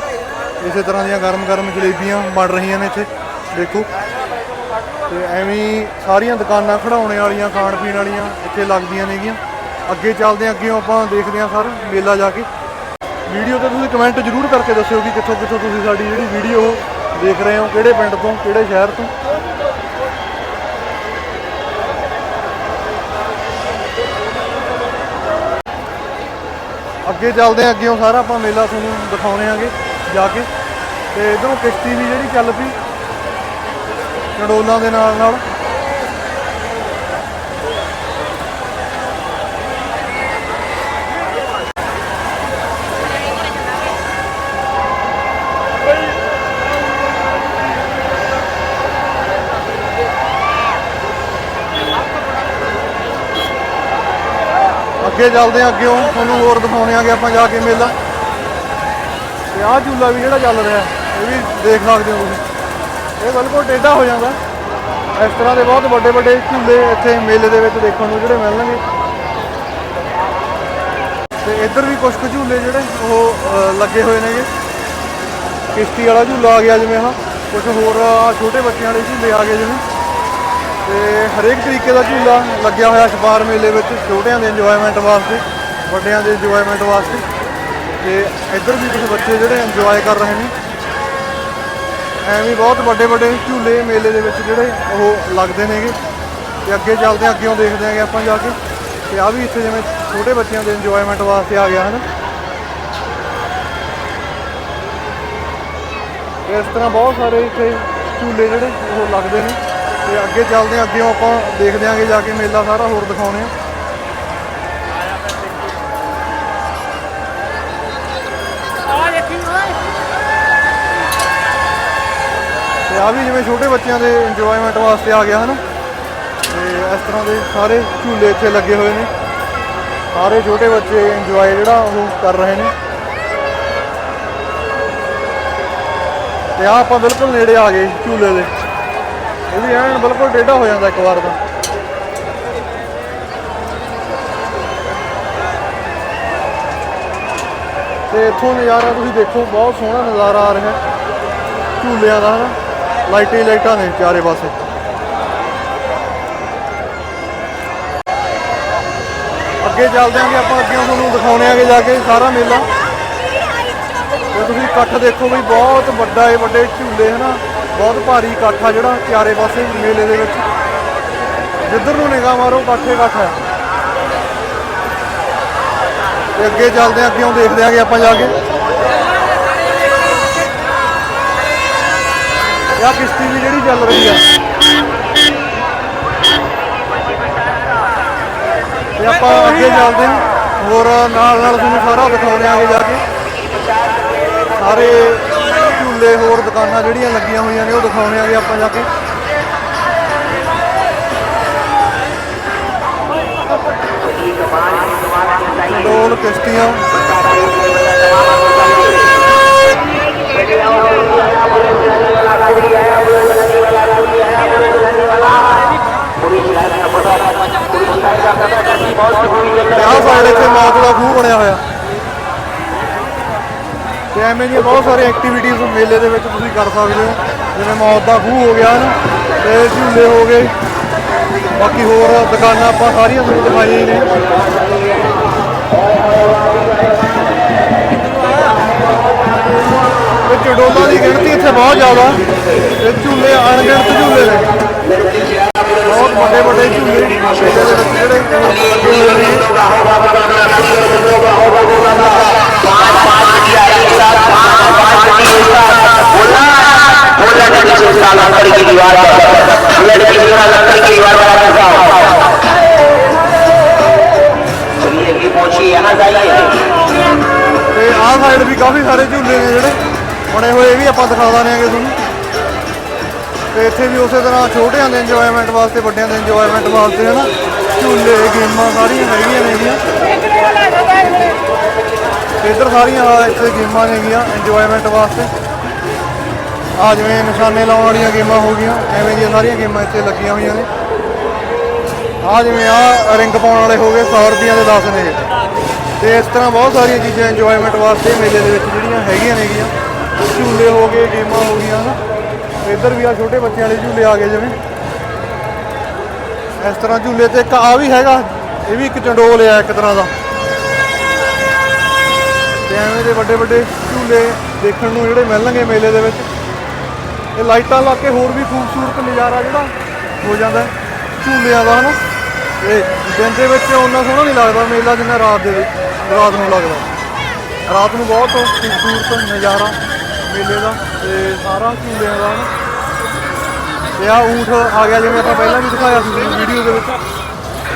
ਇਸੇ ਤਰ੍ਹਾਂ ਦੀਆਂ ਗਰਮ ਗਰਮ ਜਲੇਬੀਆਂ ਬਣ ਰਹੀਆਂ ਨੇ ਇੱਥੇ, ਦੇਖੋ। ਤੇ ਐਵੇਂ ਸਾਰੀਆਂ ਦੁਕਾਨਾਂ ਖੜਾਉਣੇ ਵਾਲੀਆਂ, ਖਾਣ ਪੀਣ ਵਾਲੀਆਂ ਇੱਥੇ ਲੱਗਦੀਆਂ ਨੇਗੀਆਂ। ਅੱਗੇ ਚੱਲਦੇ ਹਾਂ, ਅੱਗੇ ਆਪਾਂ ਦੇਖਦੇ ਹਾਂ ਸਰ, ਮੇਲਾ ਜਾ ਕੇ। ਵੀਡੀਓ ਤੇ ਤੁਸੀਂ ਕਮੈਂਟ ਜ਼ਰੂਰ ਕਰਕੇ ਦੱਸਿਓ ਕਿ ਕਿੱਥੋਂ ਕਿੱਥੋਂ ਤੁਸੀਂ ਸਾਡੀ ਜਿਹੜੀ ਵੀਡੀਓ ਦੇਖ ਰਹੇ ਹੋ, ਕਿਹੜੇ ਪਿੰਡ ਤੋਂ, ਕਿਹੜੇ ਸ਼ਹਿਰ ਤੋਂ। ਅੱਗੇ ਚੱਲਦੇ ਹਾਂ, ਅੱਗੇ ਸਾਰਾ ਆਪਾਂ ਮੇਲਾ ਤੁਹਾਨੂੰ ਦਿਖਾਉਣੇ ਆਂਗੇ ਜਾ ਕੇ। ਤੇ ਇਧਰੋਂ ਕਿਸ਼ਤੀ ਵੀ ਜਿਹੜੀ ਚੱਲ ਪਈ ਚੜੋਲਾਂ ਦੇ ਨਾਲ ਨਾਲ। ਅੱਗੇ ਚੱਲਦੇ ਹਾਂ, ਅੱਗੇ ਤੁਹਾਨੂੰ ਹੋਰ ਦਿਖਾਉਣੇ ਆਂਗੇ, ਆਪਾਂ ਜਾ ਕੇ ਮੇਲਾ। ਤੇ ਆਹ ਝੂਲਾ ਵੀ ਜਿਹੜਾ ਚੱਲ ਰਿਹਾ, ਇਹ ਵੀ ਦੇਖ ਸਕਦੇ ਹੋ ਤੁਸੀਂ। ਇਹ ਬਿਲਕੁਲ ਟੇਢਾ ਹੋ ਜਾਂਦਾ। ਇਸ ਤਰ੍ਹਾਂ ਦੇ ਬਹੁਤ ਵੱਡੇ ਵੱਡੇ ਝੂਲੇ ਇੱਥੇ ਮੇਲੇ ਦੇ ਵਿੱਚ ਦੇਖਣ ਨੂੰ ਜਿਹੜੇ ਮਿਲਣਗੇ। ਤੇ ਇੱਧਰ ਵੀ ਕੁਝ ਕੁ ਝੂਲੇ ਜਿਹੜੇ ਉਹ ਲੱਗੇ ਹੋਏ ਨੇਗੇ। ਕਿਸ਼ਤੀ ਵਾਲਾ ਝੂਲਾ ਆ ਗਿਆ ਜਿਵੇਂ, ਹਾਂ। ਕੁਝ ਹੋਰ ਛੋਟੇ ਬੱਚਿਆਂ ਵਾਲੇ ਝੂਲੇ ਆ ਗਏ ਜਿਵੇਂ। ਤੇ ਹਰੇਕ ਤਰੀਕੇ ਦਾ ਝੂਲਾ ਲੱਗਿਆ ਹੋਇਆ ਛਪਾਰ ਮੇਲੇ ਵਿੱਚ, ਛੋਟਿਆਂ ਦੇ ਇੰਜੋਇਮੈਂਟ ਵਾਸਤੇ, ਵੱਡਿਆਂ ਦੇ ਇੰਜੋਇਮੈਂਟ ਵਾਸਤੇ। ਤੇ ਇੱਧਰ ਵੀ ਕੁਝ ਬੱਚੇ ਜਿਹੜੇ ਇੰਜੋਏ ਕਰ ਰਹੇ ਨੇ। ਐਵੇਂ ਬਹੁਤ ਵੱਡੇ ਵੱਡੇ ਝੂਲੇ ਮੇਲੇ ਦੇ ਵਿੱਚ ਜਿਹੜੇ ਉਹ ਲੱਗਦੇ ਨੇਗੇ। ਤੇ ਅੱਗੇ ਚੱਲਦੇ ਹਾਂ ਅੱਗੇੋਂ ਦੇਖਦੇ ਆਂਗੇ ਆਪਾਂ ਜਾ ਕੇ। ਤੇ ਆ ਵੀ ਇੱਥੇ ਜਿਵੇਂ ਛੋਟੇ ਬੱਚਿਆਂ ਦੇ ਇੰਜੋਇਮੈਂਟ ਵਾਸਤੇ ਆ ਗਿਆ, ਹਨ? ਇਸ ਤਰ੍ਹਾਂ ਬਹੁਤ ਸਾਰੇ ਇੱਥੇ ਝੂਲੇ ਜਿਹੜੇ ਉਹ ਲੱਗਦੇ ਨੇ। ਤੇ ਅੱਗੇ ਚੱਲਦੇ, ਅੱਗੇ ਆਪਾਂ ਦੇਖਦੇ ਆਂਗੇ ਜਾ ਕੇ ਮੇਲਾ ਸਾਰਾ ਹੋਰ ਦਿਖਾਉਣੇ ਆ ਆ ਆ ਵੀ ਜਿਵੇਂ ਛੋਟੇ ਬੱਚਿਆਂ ਦੇ ਇੰਜੋਇਮੈਂਟ ਵਾਸਤੇ ਆ ਗਿਆ, ਹਨ? ਤੇ ਇਸ ਤਰ੍ਹਾਂ ਦੇ ਸਾਰੇ ਝੂਲੇ ਇੱਥੇ ਲੱਗੇ ਹੋਏ ਨੇ। ਸਾਰੇ ਛੋਟੇ ਬੱਚੇ ਇੰਜੋਏ ਜਿਹੜਾ ਉਹ ਕਰ ਰਹੇ ਨੇ। ਤੇ ਆ ਆਪਾਂ ਬਿਲਕੁਲ ਨੇੜੇ ਆ ਗਏ ਝੂਲੇ ਦੇ। ਇਹ ਵੀ ਐਨ ਬਿਲਕੁਲ ਟੇਢਾ ਹੋ ਜਾਂਦਾ ਇੱਕ ਵਾਰ ਤਾਂ ਤੇ ਇੱਥੋਂ ਨਜ਼ਾਰਾ ਤੁਸੀਂ ਦੇਖੋ, ਬਹੁਤ ਸੋਹਣਾ ਨਜ਼ਾਰਾ ਆ ਰਿਹਾ ਝੂਲਿਆਂ ਦਾ, ਹਨਾ? ਲਾਈਟਾਂ ਹੀ ਲਾਈਟਾਂ ਨੇ ਚਾਰੇ ਪਾਸੇ। ਅੱਗੇ ਚੱਲਦੇ ਆਂਗੇ ਆਪਾਂ ਅੱਗੇ ਤੁਹਾਨੂੰ ਦਿਖਾਉਣੇ ਆਗੇ ਜਾ ਕੇ ਸਾਰਾ ਮੇਲਾ। ਤੇ ਤੁਸੀਂ ਇਕੱਠ ਦੇਖੋ ਵੀ ਬਹੁਤ ਵੱਡਾ ਹੈ ਵੱਡੇ ਝੂਲੇ ਹਨਾ, ਬਹੁਤ ਭਾਰੀ ਇਕੱਠ ਆ ਜਿਹੜਾ ਚਾਰੇ ਪਾਸੇ ਮੇਲੇ ਦੇ ਵਿੱਚ। ਜਿੱਧਰ ਨੂੰ ਨਿਗਾਹ ਮਾਰੋ, ਇਕੱਠੇ ਇਕੱਠ ਹੈ ਤੇ ਅੱਗੇ ਚੱਲਦੇ ਆਂ, ਅੱਗੇੋਂ ਦੇਖਦੇ ਆਂਗੇ ਆਪਾਂ ਜਾ ਕੇ ਇਹ ਕਿਸ਼ਤੀ ਵੀ ਜਿਹੜੀ ਚੱਲ ਰਹੀ ਆ। ਤੇ ਆਪਾਂ ਅੱਗੇ ਚੱਲਦੇ ਹਾਂ। ਹੋਰ ਨਾਲ ਨਾਲ ਤੁਹਾਨੂੰ ਸਾਰਾ ਦਿਖਾਉਂਦੇ ਆਂਗੇ ਜਾ ਕੇ। ਸਾਰੇ ਝੂਲੇ ਹੋਰ ਦੁਕਾਨਾਂ ਜਿਹੜੀਆਂ ਲੱਗੀਆਂ ਹੋਈਆਂ ਨੇ ਉਹ ਦਿਖਾਉਂਦੇ ਆਂਗੇ ਆਪਾਂ ਜਾ ਕੇ। ਡੋਲ ਕਿਸ਼ਤੀਆਂ। ਆਹ ਸਾਈਡ ਇੱਥੇ ਮੌਤ ਦਾ ਖੂਹ ਬਣਿਆ ਹੋਇਆ। ਤੇ ਐਵੇਂ ਦੀਆਂ ਬਹੁਤ ਸਾਰੀਆਂ ਐਕਟੀਵਿਟੀਜ਼ ਮੇਲੇ ਦੇ ਵਿੱਚ ਤੁਸੀਂ ਕਰ ਸਕਦੇ ਹੋ। ਜਿਵੇਂ ਮੌਤ ਦਾ ਖੂਹ ਹੋ ਗਿਆ ਨਾ, ਤੇ ਝੂਲੇ ਹੋ ਗਏ। ਬਾਕੀ ਹੋਰ ਦੁਕਾਨਾਂ ਆਪਾਂ ਸਾਰੀਆਂ ਤੁਹਾਨੂੰ ਦਿਖਾਈਆਂ ਹੀ ਨੇ। ਚਡੋਲਾ ਦੀ ਗਿਣਤੀ ਇੱਥੇ ਬਹੁਤ ਜ਼ਿਆਦਾ ਇਹ ਝੂਲੇ ਅਣਗਿਣਤ ਝੂਲੇ ਨੇ ਬਹੁਤ ਵੱਡੇ ਵੱਡੇ ਝੂਲੇ ਮੇਲੇ ਦੇ ਵਿੱਚ ਜਿਹੜੇ ਲੱਗੇ ਹੋਏ ਨੇ लकड़ी की दीवार पर लड़की की तरह लकड़ी की दीवार पर चलिए की पहुंची है ना जाइए ਤੇ ਆਹ ਸਾਈਡ ਵੀ ਕਾਫੀ ਸਾਰੇ ਝੂਲੇ ਨੇ ਜਿਹੜੇ ਬਣੇ ਹੋਏ, ਇਹ ਵੀ ਆਪਾਂ ਦਿਖਾ ਦਾਂਗੇ ਤੁਹਾਨੂੰ। ਤੇ ਇੱਥੇ ਵੀ ਉਸੇ ਤਰ੍ਹਾਂ ਛੋਟਿਆਂ ਦੇ ਇੰਜੋਇਮੈਂਟ ਵਾਸਤੇ, ਵੱਡਿਆਂ ਦੇ ਇੰਜੋਇਮੈਂਟ ਵਾਸਤੇ, ਹਨਾ? ਝੂਲੇ, ਗੇਮਾਂ ਸਾਰੀਆਂ ਹੈਗੀਆਂ ਨੇਗੀਆਂ ਤੇ ਇੱਧਰ ਸਾਰੀਆਂ ਇੱਥੇ ਗੇਮਾਂ ਨੇਗੀਆਂ ਇੰਜੋਇਮੈਂਟ ਵਾਸਤੇ। ਆ ਜਿਵੇਂ ਨਿਸ਼ਾਨੇ ਲਾਉਣ ਵਾਲੀਆਂ ਗੇਮਾਂ ਹੋ ਗਈਆਂ, ਐਵੇਂ ਦੀਆਂ ਸਾਰੀਆਂ ਗੇਮਾਂ ਇੱਥੇ ਲੱਗੀਆਂ ਹੋਈਆਂ ਨੇ। ਆ ਜਿਵੇਂ ਆ ਰਿੰਗ ਪਾਉਣ ਵਾਲੇ ਹੋ ਗਏ 100 ਰੁਪਈਆਂ ਦੇ 10 ਨੇ। ਇਹ। ਤੇ ਇਸ ਤਰ੍ਹਾਂ ਬਹੁਤ ਸਾਰੀਆਂ ਚੀਜ਼ਾਂ ਇੰਜੋਇਮੈਂਟ ਵਾਸਤੇ ਮੇਲੇ ਦੇ ਵਿੱਚ ਜਿਹੜੀਆਂ ਹੈਗੀਆਂ ਨੇਗੀਆਂ ਝੂਲੇ ਹੋ ਗਏ, ਗੇਮਾਂ ਹੋ ਗਈਆਂ, ਹਨਾ? ਇੱਧਰ ਵੀ ਆ ਛੋਟੇ ਬੱਚਿਆਂ ਵਾਲੇ ਝੂਲੇ ਆ ਗਏ ਜਿਵੇਂ। ਇਸ ਤਰ੍ਹਾਂ ਝੂਲੇ ਤੇ ਇੱਕ ਆ ਵੀ ਹੈਗਾ, ਇਹ ਵੀ ਇੱਕ ਚੰਡੋਲ ਆ ਇੱਕ ਤਰ੍ਹਾਂ ਦਾ। ਤੇ ਐਵੇਂ ਦੇ ਵੱਡੇ ਵੱਡੇ ਝੂਲੇ ਦੇਖਣ ਨੂੰ ਜਿਹੜੇ ਮਿਲਣਗੇ ਮੇਲੇ ਦੇ ਵਿੱਚ। ਇਹ ਲਾਈਟਾਂ ਲਾ ਕੇ ਹੋਰ ਵੀ ਖੂਬਸੂਰਤ ਨਜ਼ਾਰਾ ਜਿਹੜਾ ਹੋ ਜਾਂਦਾ ਝੂਲਿਆਂ ਦਾ, ਹਨਾ? ਇਹ ਦਿਨ ਦੇ ਵਿੱਚ ਉਹਨਾਂ ਸੋਹਣਾ ਨਹੀਂ ਲੱਗਦਾ, ਮੇਲਾ ਜਿੰਨਾ ਰਾਤ ਦੇ ਰਾਤ ਨੂੰ ਲੱਗਦਾ। ਰਾਤ ਨੂੰ ਬਹੁਤ ਖੂਬਸੂਰਤ ਨਜ਼ਾਰਾ। ਮੇਲੇ ਦਾ ਤੇ ਸਾਰਾ ਝੂਲਿਆਂ ਦਾ। ਹਨਾ ਤੇ ਆ ਊਂਠ ਆ ਗਿਆ ਜਿਵੇਂ ਆਪਾਂ ਪਹਿਲਾਂ ਵੀ ਦਿਖਾਇਆ ਸੀ ਵੀਡੀਓ ਦੇ ਵਿੱਚ।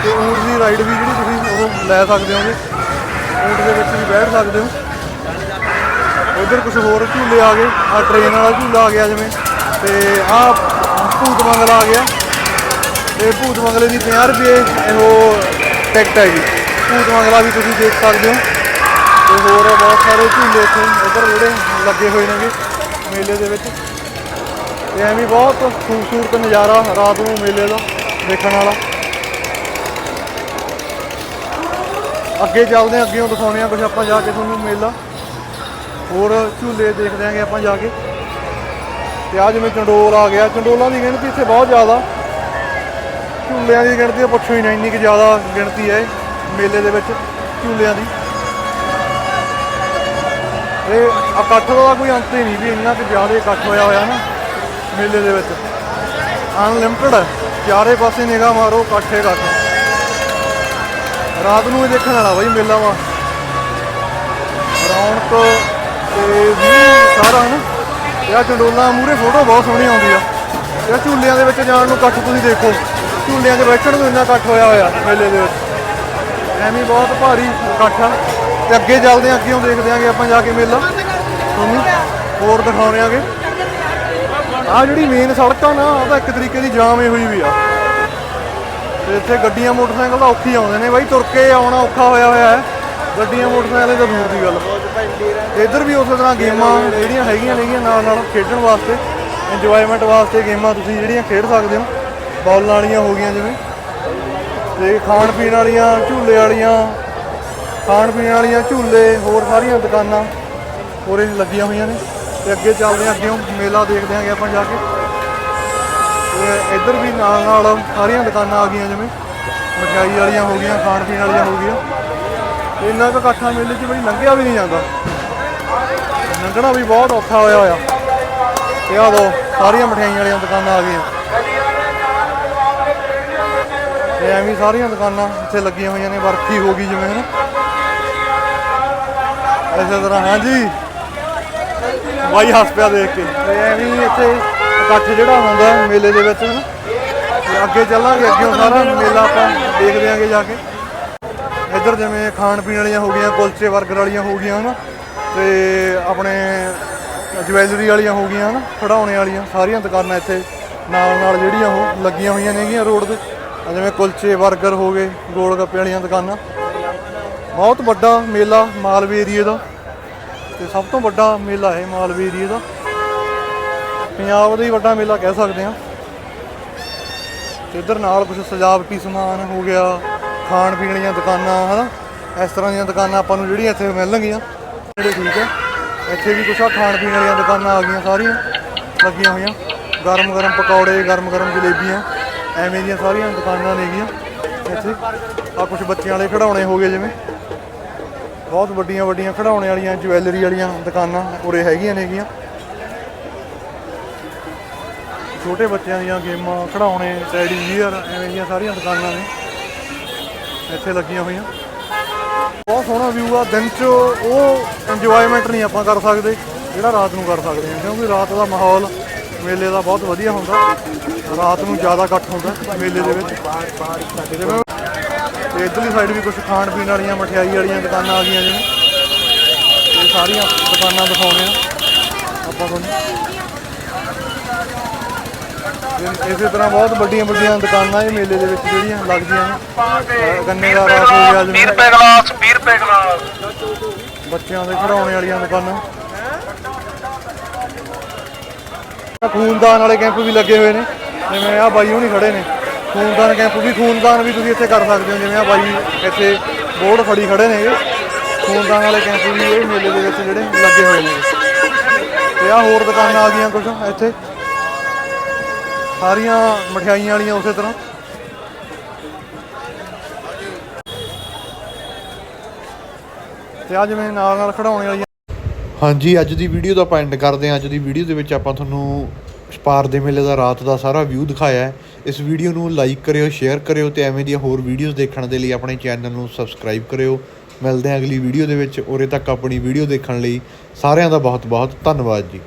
ਤੇ ਊਠ ਦੀ ਰਾਈਡ ਵੀ ਜਿਹੜੀ ਤੁਸੀਂ ਉਹ ਲੈ ਸਕਦੇ ਹੋਗੇ। ਊਠ ਦੇ ਵਿੱਚ ਵੀ ਬੈਠ ਸਕਦੇ ਹੋ। ਉਧਰ ਕੁਝ ਹੋਰ ਝੂਲੇ ਆ ਗਏ। ਆ ਟ੍ਰੇਨ ਵਾਲਾ ਝੂਲਾ ਆ ਗਿਆ ਜਿਵੇਂ। ਤੇ ਆ ਭੂਤ ਮੰਗਲਾ ਆ ਗਿਆ। ਤੇ ਭੂਤ ਮੰਗਲੇ ਦੀ 50 ਰੁਪਏ ਇਹੋ ਟਿਕਟ ਹੈਗੀ। ਭੂਤ ਮੰਗਲਾ ਵੀ ਤੁਸੀਂ ਦੇਖ ਸਕਦੇ ਹੋ। ਤੇ ਹੋਰ ਬਹੁਤ ਸਾਰੇ ਝੂਲੇ ਇੱਥੇ ਉਧਰ ਜਿਹੜੇ ਲੱਗੇ ਹੋਏ ਨੇਗੇ ਮੇਲੇ ਦੇ ਵਿੱਚ। ਤੇ ਐਵੇਂ ਬਹੁਤ ਖੂਬਸੂਰਤ ਨਜ਼ਾਰਾ ਰਾਤ ਨੂੰ ਮੇਲੇ ਦਾ ਦੇਖਣ ਵਾਲਾ। ਅੱਗੇ ਚੱਲਦੇ ਹਾਂ ਅੱਗੇੋਂ ਦਿਖਾਉਂਦੇ ਆ ਕੁਝ ਆਪਾਂ ਜਾ ਕੇ ਤੁਹਾਨੂੰ ਮੇਲਾ। ਹੋਰ ਝੂਲੇ ਦੇਖਦੇ ਆਂਗੇ ਆਪਾਂ ਜਾ ਕੇ। ਤੇ ਆ ਜਿਵੇਂ ਚੰਡੋਲ ਆ ਗਿਆ, ਚੰਡੋਲਾਂ ਦੀ ਗਿਣਤੀ ਇੱਥੇ ਬਹੁਤ ਜ਼ਿਆਦਾ। ਝੂਲਿਆਂ ਦੀ ਗਿਣਤੀ ਤਾਂ ਪੁੱਛੋ ਹੀ ਨਹੀਂ ਇੰਨੀ ਕਿ ਜ਼ਿਆਦਾ ਗਿਣਤੀ ਹੈ ਮੇਲੇ ਦੇ ਵਿੱਚ ਝੂਲਿਆਂ ਦੀ। ਇਹ ਇਕੱਠ ਦਾ ਕੋਈ ਅੰਤ ਹੀ ਨਹੀਂ ਵੀ ਇੰਨਾ ਕਿ ਜ਼ਿਆਦਾ ਇਕੱਠ ਹੋਇਆ ਹੋਇਆ ਨਾ ਮੇਲੇ ਦੇ ਵਿੱਚ। ਅਨਲਿਮਟਿਡ ਹੈ। ਚਾਰੇ ਪਾਸੇ ਨਿਗਾਹ ਮਾਰੋ, ਇਕੱਠੇ ਇਕੱਠ। ਰਾਤ ਨੂੰ ਹੀ ਦੇਖਣ ਵਾਲਾ ਬਾਈ ਮੇਲਾ ਵਾ। ਰੌਣਕ ਤੇ ਵੀ ਸਾਰਾ ਨਾ। ਤੇ ਆ ਚੰਡੋਲਾ ਮੂਰੇ ਫੋਟੋ ਬਹੁਤ ਸੋਹਣੀ ਆਉਂਦੀ ਆ। ਇਹ ਝੂਲਿਆਂ ਦੇ ਵਿੱਚ ਜਾਣ ਨੂੰ ਇਕੱਠ ਤੁਸੀਂ ਦੇਖੋ। ਝੂਲਿਆਂ 'ਚ ਬੈਠਣ ਨੂੰ ਇੰਨਾ ਇਕੱਠ ਹੋਇਆ ਹੋਇਆ ਮੇਲੇ ਦੇ ਵਿੱਚ। ਐਵੇਂ ਬਹੁਤ ਭਾਰੀ ਇਕੱਠ ਆ। ਤੇ ਅੱਗੇ ਚੱਲਦੇ ਆ ਅੱਗੇੋਂ ਦੇਖਦੇ ਆਂਗੇ ਆਪਾਂ ਜਾ ਕੇ ਮੇਲਾ। ਤੁਹਾਨੂੰ ਹੋਰ ਦਿਖਾਉਂਦੇ ਆਂਗੇ ਆ ਜਿਹੜੀ ਮੇਨ ਸੜਕ ਆ ਨਾ ਉਹ ਤਾਂ ਇੱਕ ਤਰੀਕੇ ਦੀ ਜਾਮ ਹੀ ਹੋਈ ਵੀ ਆ। ਤੇ ਇੱਥੇ ਗੱਡੀਆਂ, ਮੋਟਰਸਾਈਕਲ ਤਾਂ ਔਖੀ ਆਉਂਦੇ ਨੇ ਬਾਈ, ਤੁਰ ਕੇ ਆਉਣਾ ਔਖਾ ਹੋਇਆ ਹੋਇਆ ਹੈ। ਗੱਡੀਆਂ, ਮੋਟਰਸਾਈਕਲ ਤਾਂ ਦੂਰ ਦੀ ਗੱਲ ਤੇ ਇੱਧਰ ਵੀ ਉਸੇ ਤਰ੍ਹਾਂ ਗੇਮਾਂ ਜਿਹੜੀਆਂ ਹੈਗੀਆਂ ਨੇਗੀਆਂ ਨਾਲ ਨਾਲ ਖੇਡਣ ਵਾਸਤੇ ਇੰਜੋਇਮੈਂਟ ਵਾਸਤੇ ਗੇਮਾਂ ਤੁਸੀਂ ਜਿਹੜੀਆਂ ਖੇਡ ਸਕਦੇ ਹੋ। ਬੌਲਾਂ ਵਾਲੀਆਂ ਹੋ ਗਈਆਂ ਜਿਵੇਂ। ਤੇ ਖਾਣ ਪੀਣ ਵਾਲੀਆਂ, ਝੂਲੇ ਵਾਲੀਆਂ ਖਾਣ ਪੀਣ ਵਾਲੀਆਂ ਝੂਲੇ, ਹੋਰ ਸਾਰੀਆਂ ਦੁਕਾਨਾਂ ਉਰੇ ਲੱਗੀਆਂ ਹੋਈਆਂ ਨੇ ਤੇ ਅੱਗੇ ਚੱਲਦੇ ਹਾਂ, ਅੱਗੇੋਂ ਮੇਲਾ ਦੇਖਦੇ ਆਂਗੇ ਆਪਾਂ ਜਾ ਕੇ। ਤੇ ਇੱਧਰ ਵੀ ਨਾਲ ਨਾਲ ਸਾਰੀਆਂ ਦੁਕਾਨਾਂ ਆ ਗਈਆਂ, ਜਿਵੇਂ ਮਠਿਆਈ ਵਾਲੀਆਂ ਹੋ ਗਈਆਂ ਖਾਣ ਪੀਣ ਵਾਲੀਆਂ ਹੋ ਗਈਆਂ। ਇੰਨਾ ਕੁ ਇਕੱਠਾ ਮੇਲੇ 'ਚ ਬਈ ਲੰਘਿਆ ਵੀ ਨਹੀਂ ਜਾਂਦਾ। ਲੰਘਣਾ ਵੀ ਬਹੁਤ ਔਖਾ ਹੋਇਆ ਹੋਇਆ। ਤੇ ਆ ਦੋ ਸਾਰੀਆਂ ਮਠਿਆਈਆਂ ਵਾਲੀਆਂ ਦੁਕਾਨਾਂ ਆ ਗਈਆਂ। ਤੇ ਐਵੇਂ ਸਾਰੀਆਂ ਦੁਕਾਨਾਂ ਇੱਥੇ ਲੱਗੀਆਂ ਹੋਈਆਂ ਨੇ, ਵਰਖੀ ਹੋ ਗਈ ਜਿਵੇਂ, ਹਨਾ। ਇਸੇ ਤਰ੍ਹਾਂ, ਹਾਂਜੀ। ਬਾਈ ਹੱਸ ਪਿਆ ਦੇਖ ਕੇ। ਤੇ ਐਵੇਂ ਹੀ ਇੱਥੇ ਇਕੱਠ ਜਿਹੜਾ ਹੁੰਦਾ ਮੇਲੇ ਦੇ ਵਿੱਚ ਹਨਾ ਤੇ ਅੱਗੇ ਚੱਲਾਂਗੇ, ਅੱਗੇ ਸਾਰਾ ਮੇਲਾ ਆਪਾਂ ਦੇਖਦੇ ਆਂਗੇ ਜਾ ਕੇ। ਇੱਧਰ ਜਿਵੇਂ ਖਾਣ ਪੀਣ ਵਾਲੀਆਂ ਹੋ ਗਈਆਂ, ਕੁਲਚੇ 버ਗਰ ਵਾਲੀਆਂ ਹੋ ਗਈਆਂ, ਹਨਾ। ਤੇ ਆਪਣੇ ਜਵੈਲਰੀ ਵਾਲੀਆਂ ਹੋ ਗਈਆਂ, ਹਨਾ ਖੜਾਉਣੇ ਵਾਲੀਆਂ, ਸਾਰੀਆਂ ਦੁਕਾਨਾਂ ਇੱਥੇ ਨਾਲ ਨਾਲ ਜਿਹੜੀਆਂ ਉਹ ਲੱਗੀਆਂ ਹੋਈਆਂ ਨੇਗੀਆਂ ਰੋਡ ਤੇ। ਜਿਵੇਂ ਕੁਲਚੇ 버ਗਰ ਹੋ ਗਏ, ਗੋਲ ਗੱਪੇ ਵਾਲੀਆਂ ਦੁਕਾਨਾਂ। ਬਹੁਤ ਵੱਡਾ ਮੇਲਾ ਮਾਲਵੇ ਏਰੀਏ ਦਾ। ਤੇ ਸਭ ਤੋਂ ਵੱਡਾ ਮੇਲਾ ਹੈ ਮਾਲਵੇ ਏਰੀਏ ਦਾ। ਪੰਜਾਬ ਦਾ ਹੀ ਵੱਡਾ ਮੇਲਾ ਕਹਿ ਸਕਦੇ ਹਾਂ। ਤੇ ਇੱਧਰ ਨਾਲ ਕੁਝ ਸਜਾਵਟੀ ਸਮਾਨ ਹੋ ਗਿਆ, ਖਾਣ ਪੀਣ ਦੀਆਂ ਦੁਕਾਨਾਂ, ਹਨਾ? ਇਸ ਤਰ੍ਹਾਂ ਦੀਆਂ ਦੁਕਾਨਾਂ ਆਪਾਂ ਨੂੰ ਜਿਹੜੀਆਂ ਇੱਥੇ ਮਿਲਣਗੀਆਂ। ਜਿਹੜੇ ਠੀਕ ਹੈ ਇੱਥੇ ਵੀ ਕੁਝ ਆ, ਖਾਣ ਪੀਣ ਵਾਲੀਆਂ ਦੁਕਾਨਾਂ ਆ ਗਈਆਂ ਸਾਰੀਆਂ, ਲੱਗੀਆਂ ਹੋਈਆਂ। ਗਰਮ ਗਰਮ ਪਕੌੜੇ ਗਰਮ ਗਰਮ ਜਲੇਬੀਆਂ, ਐਵੇਂ ਦੀਆਂ ਸਾਰੀਆਂ ਦੁਕਾਨਾਂ ਨੇਗੀਆਂ ਇੱਥੇ ਆ ਕੁਝ ਬੱਚਿਆਂ ਵਾਲੇ ਖਿਡੌਣੇ ਹੋ ਗਏ ਜਿਵੇਂ। ਬਹੁਤ ਵੱਡੀਆਂ ਵੱਡੀਆਂ ਖਿਡੌਣੇ ਵਾਲੀਆਂ ਜੁਐਲਰੀ ਵਾਲੀਆਂ ਦੁਕਾਨਾਂ ਉਰੇ ਹੈਗੀਆਂ ਨੇਗੀਆਂ ਛੋਟੇ ਬੱਚਿਆਂ ਦੀਆਂ ਗੇਮਾਂ, ਖਿਡੌਣੇ ਟੈਡੀ ਵੀਅਰ ਐਵੇਂ ਦੀਆਂ ਸਾਰੀਆਂ ਦੁਕਾਨਾਂ ਨੇ। ਇੱਥੇ ਲੱਗੀਆਂ ਹੋਈਆਂ। ਬਹੁਤ ਸੋਹਣਾ ਵਿਊ ਆ, ਦਿਨ 'ਚ ਉਹ ਇੰਜੋਇਮੈਂਟ ਨਹੀਂ ਆਪਾਂ ਕਰ ਸਕਦੇ, ਜਿਹੜਾ ਰਾਤ ਨੂੰ ਕਰ ਸਕਦੇ ਹਾਂ ਕਿਉਂਕਿ ਰਾਤ ਦਾ ਮਾਹੌਲ ਮੇਲੇ ਦਾ ਬਹੁਤ ਵਧੀਆ ਹੁੰਦਾ। ਰਾਤ ਨੂੰ ਜ਼ਿਆਦਾ ਇਕੱਠ ਹੁੰਦਾ ਮੇਲੇ ਦੇ ਵਿੱਚ। ਜਿਵੇਂ ਤੇ ਇਧਰਲੀ ਸਾਈਡ ਵੀ ਕੁਝ ਖਾਣ ਪੀਣ ਵਾਲੀਆਂ ਮਠਿਆਈ ਵਾਲੀਆਂ ਦੁਕਾਨਾਂ ਆ ਗਈਆਂ ਜਿਵੇਂ। ਇਹ ਸਾਰੀਆਂ ਦੁਕਾਨਾਂ ਦਿਖਾਉਣੇ ਆ ਆਪਾਂ ਤੁਹਾਨੂੰ। ਇਸੇ ਤਰ੍ਹਾਂ ਬਹੁਤ ਵੱਡੀਆਂ ਵੱਡੀਆਂ ਦੁਕਾਨਾਂ ਇਹ ਮੇਲੇ ਦੇ ਵਿੱਚ ਜਿਹੜੀਆਂ ਲੱਗਦੀਆਂ ਨੇ। ਗੰਨੇ ਦਾ ਰਸ ਹੋ ਗਿਆ ਜਿਵੇਂ। ਰੁਪਏ ਗਲਾਸ 20 ਰੁਪਏ ਗਲਾਸ। ਬੱਚਿਆਂ ਦੇ ਖਿਡੌਣੇ ਵਾਲੀਆਂ ਦੁਕਾਨਾਂ। ਖੂਨਦਾਨ ਵਾਲੇ ਕੈਂਪ ਵੀ ਲੱਗੇ ਹੋਏ ਨੇ। ਜਿਵੇਂ ਆ ਬਾਈ ਹੁਣੀ ਖੜੇ ਨੇ। ਖੂਨਦਾਨ ਕੈਂਪ ਵੀ ਖੂਨਦਾਨ ਵੀ ਤੁਸੀਂ ਇੱਥੇ ਕਰ ਸਕਦੇ ਹੋ, ਜਿਵੇਂ ਆ ਬਾਈ ਇੱਥੇ ਬੋਰਡ ਫੜੀ ਖੜੇ ਨੇ ਖੂਨਦਾਨ ਵਾਲੇ ਕੈਂਪ ਵੀ ਇਹ ਮੇਲੇ ਦੇ ਵਿੱਚ ਜਿਹੜੇ ਲੱਗੇ ਹੋਏ ਨੇ। ਤੇ ਆ ਹੋਰ ਦੁਕਾਨਾਂ ਆ ਗਈਆਂ ਕੁਝ ਇੱਥੇ। ਸਾਰੀਆਂ ਮਠਿਆਈਆਂ ਵਾਲੀਆਂ ਉਸੇ ਤਰ੍ਹਾਂ। ਤੇ ਆ ਜਿਵੇਂ ਨਾਲ ਨਾਲ ਖੜਾਉਣੇ ਵਾਲੀਆਂ। ਹਾਂਜੀ, ਅੱਜ ਦੀ ਵੀਡੀਓ ਦਾ ਆਪਾਂ ਐਂਡ ਕਰਦੇ ਹਾਂ। ਅੱਜ ਦੀ ਵੀਡੀਓ ਦੇ ਵਿੱਚ ਆਪਾਂ ਤੁਹਾਨੂੰ ਸਪਾਰ ਦੇ ਮੇਲੇ ਦਾ ਰਾਤ ਦਾ ਸਾਰਾ ਵਿਊ ਦਿਖਾਇਆ ਹੈ। ਇਸ ਵੀਡੀਓ ਨੂੰ ਲਾਈਕ ਕਰਿਓ ਸ਼ੇਅਰ ਕਰਿਓ ਤੇ ਐਵੇਂ ਦੀਆਂ ਹੋਰ ਵੀਡੀਓਜ਼ ਦੇਖਣ ਦੇ ਲਈ ਆਪਣੇ ਚੈਨਲ ਨੂੰ ਸਬਸਕ੍ਰਾਈਬ ਕਰਿਓ। ਮਿਲਦੇ ਹਾਂ ਅਗਲੀ ਵੀਡੀਓ ਦੇ ਵਿੱਚ। ਉਰੇ ਤੱਕ ਆਪਣੀ ਵੀਡੀਓ ਦੇਖਣ ਲਈ ਸਾਰਿਆਂ ਦਾ ਬਹੁਤ ਬਹੁਤ ਧੰਨਵਾਦ ਜੀ।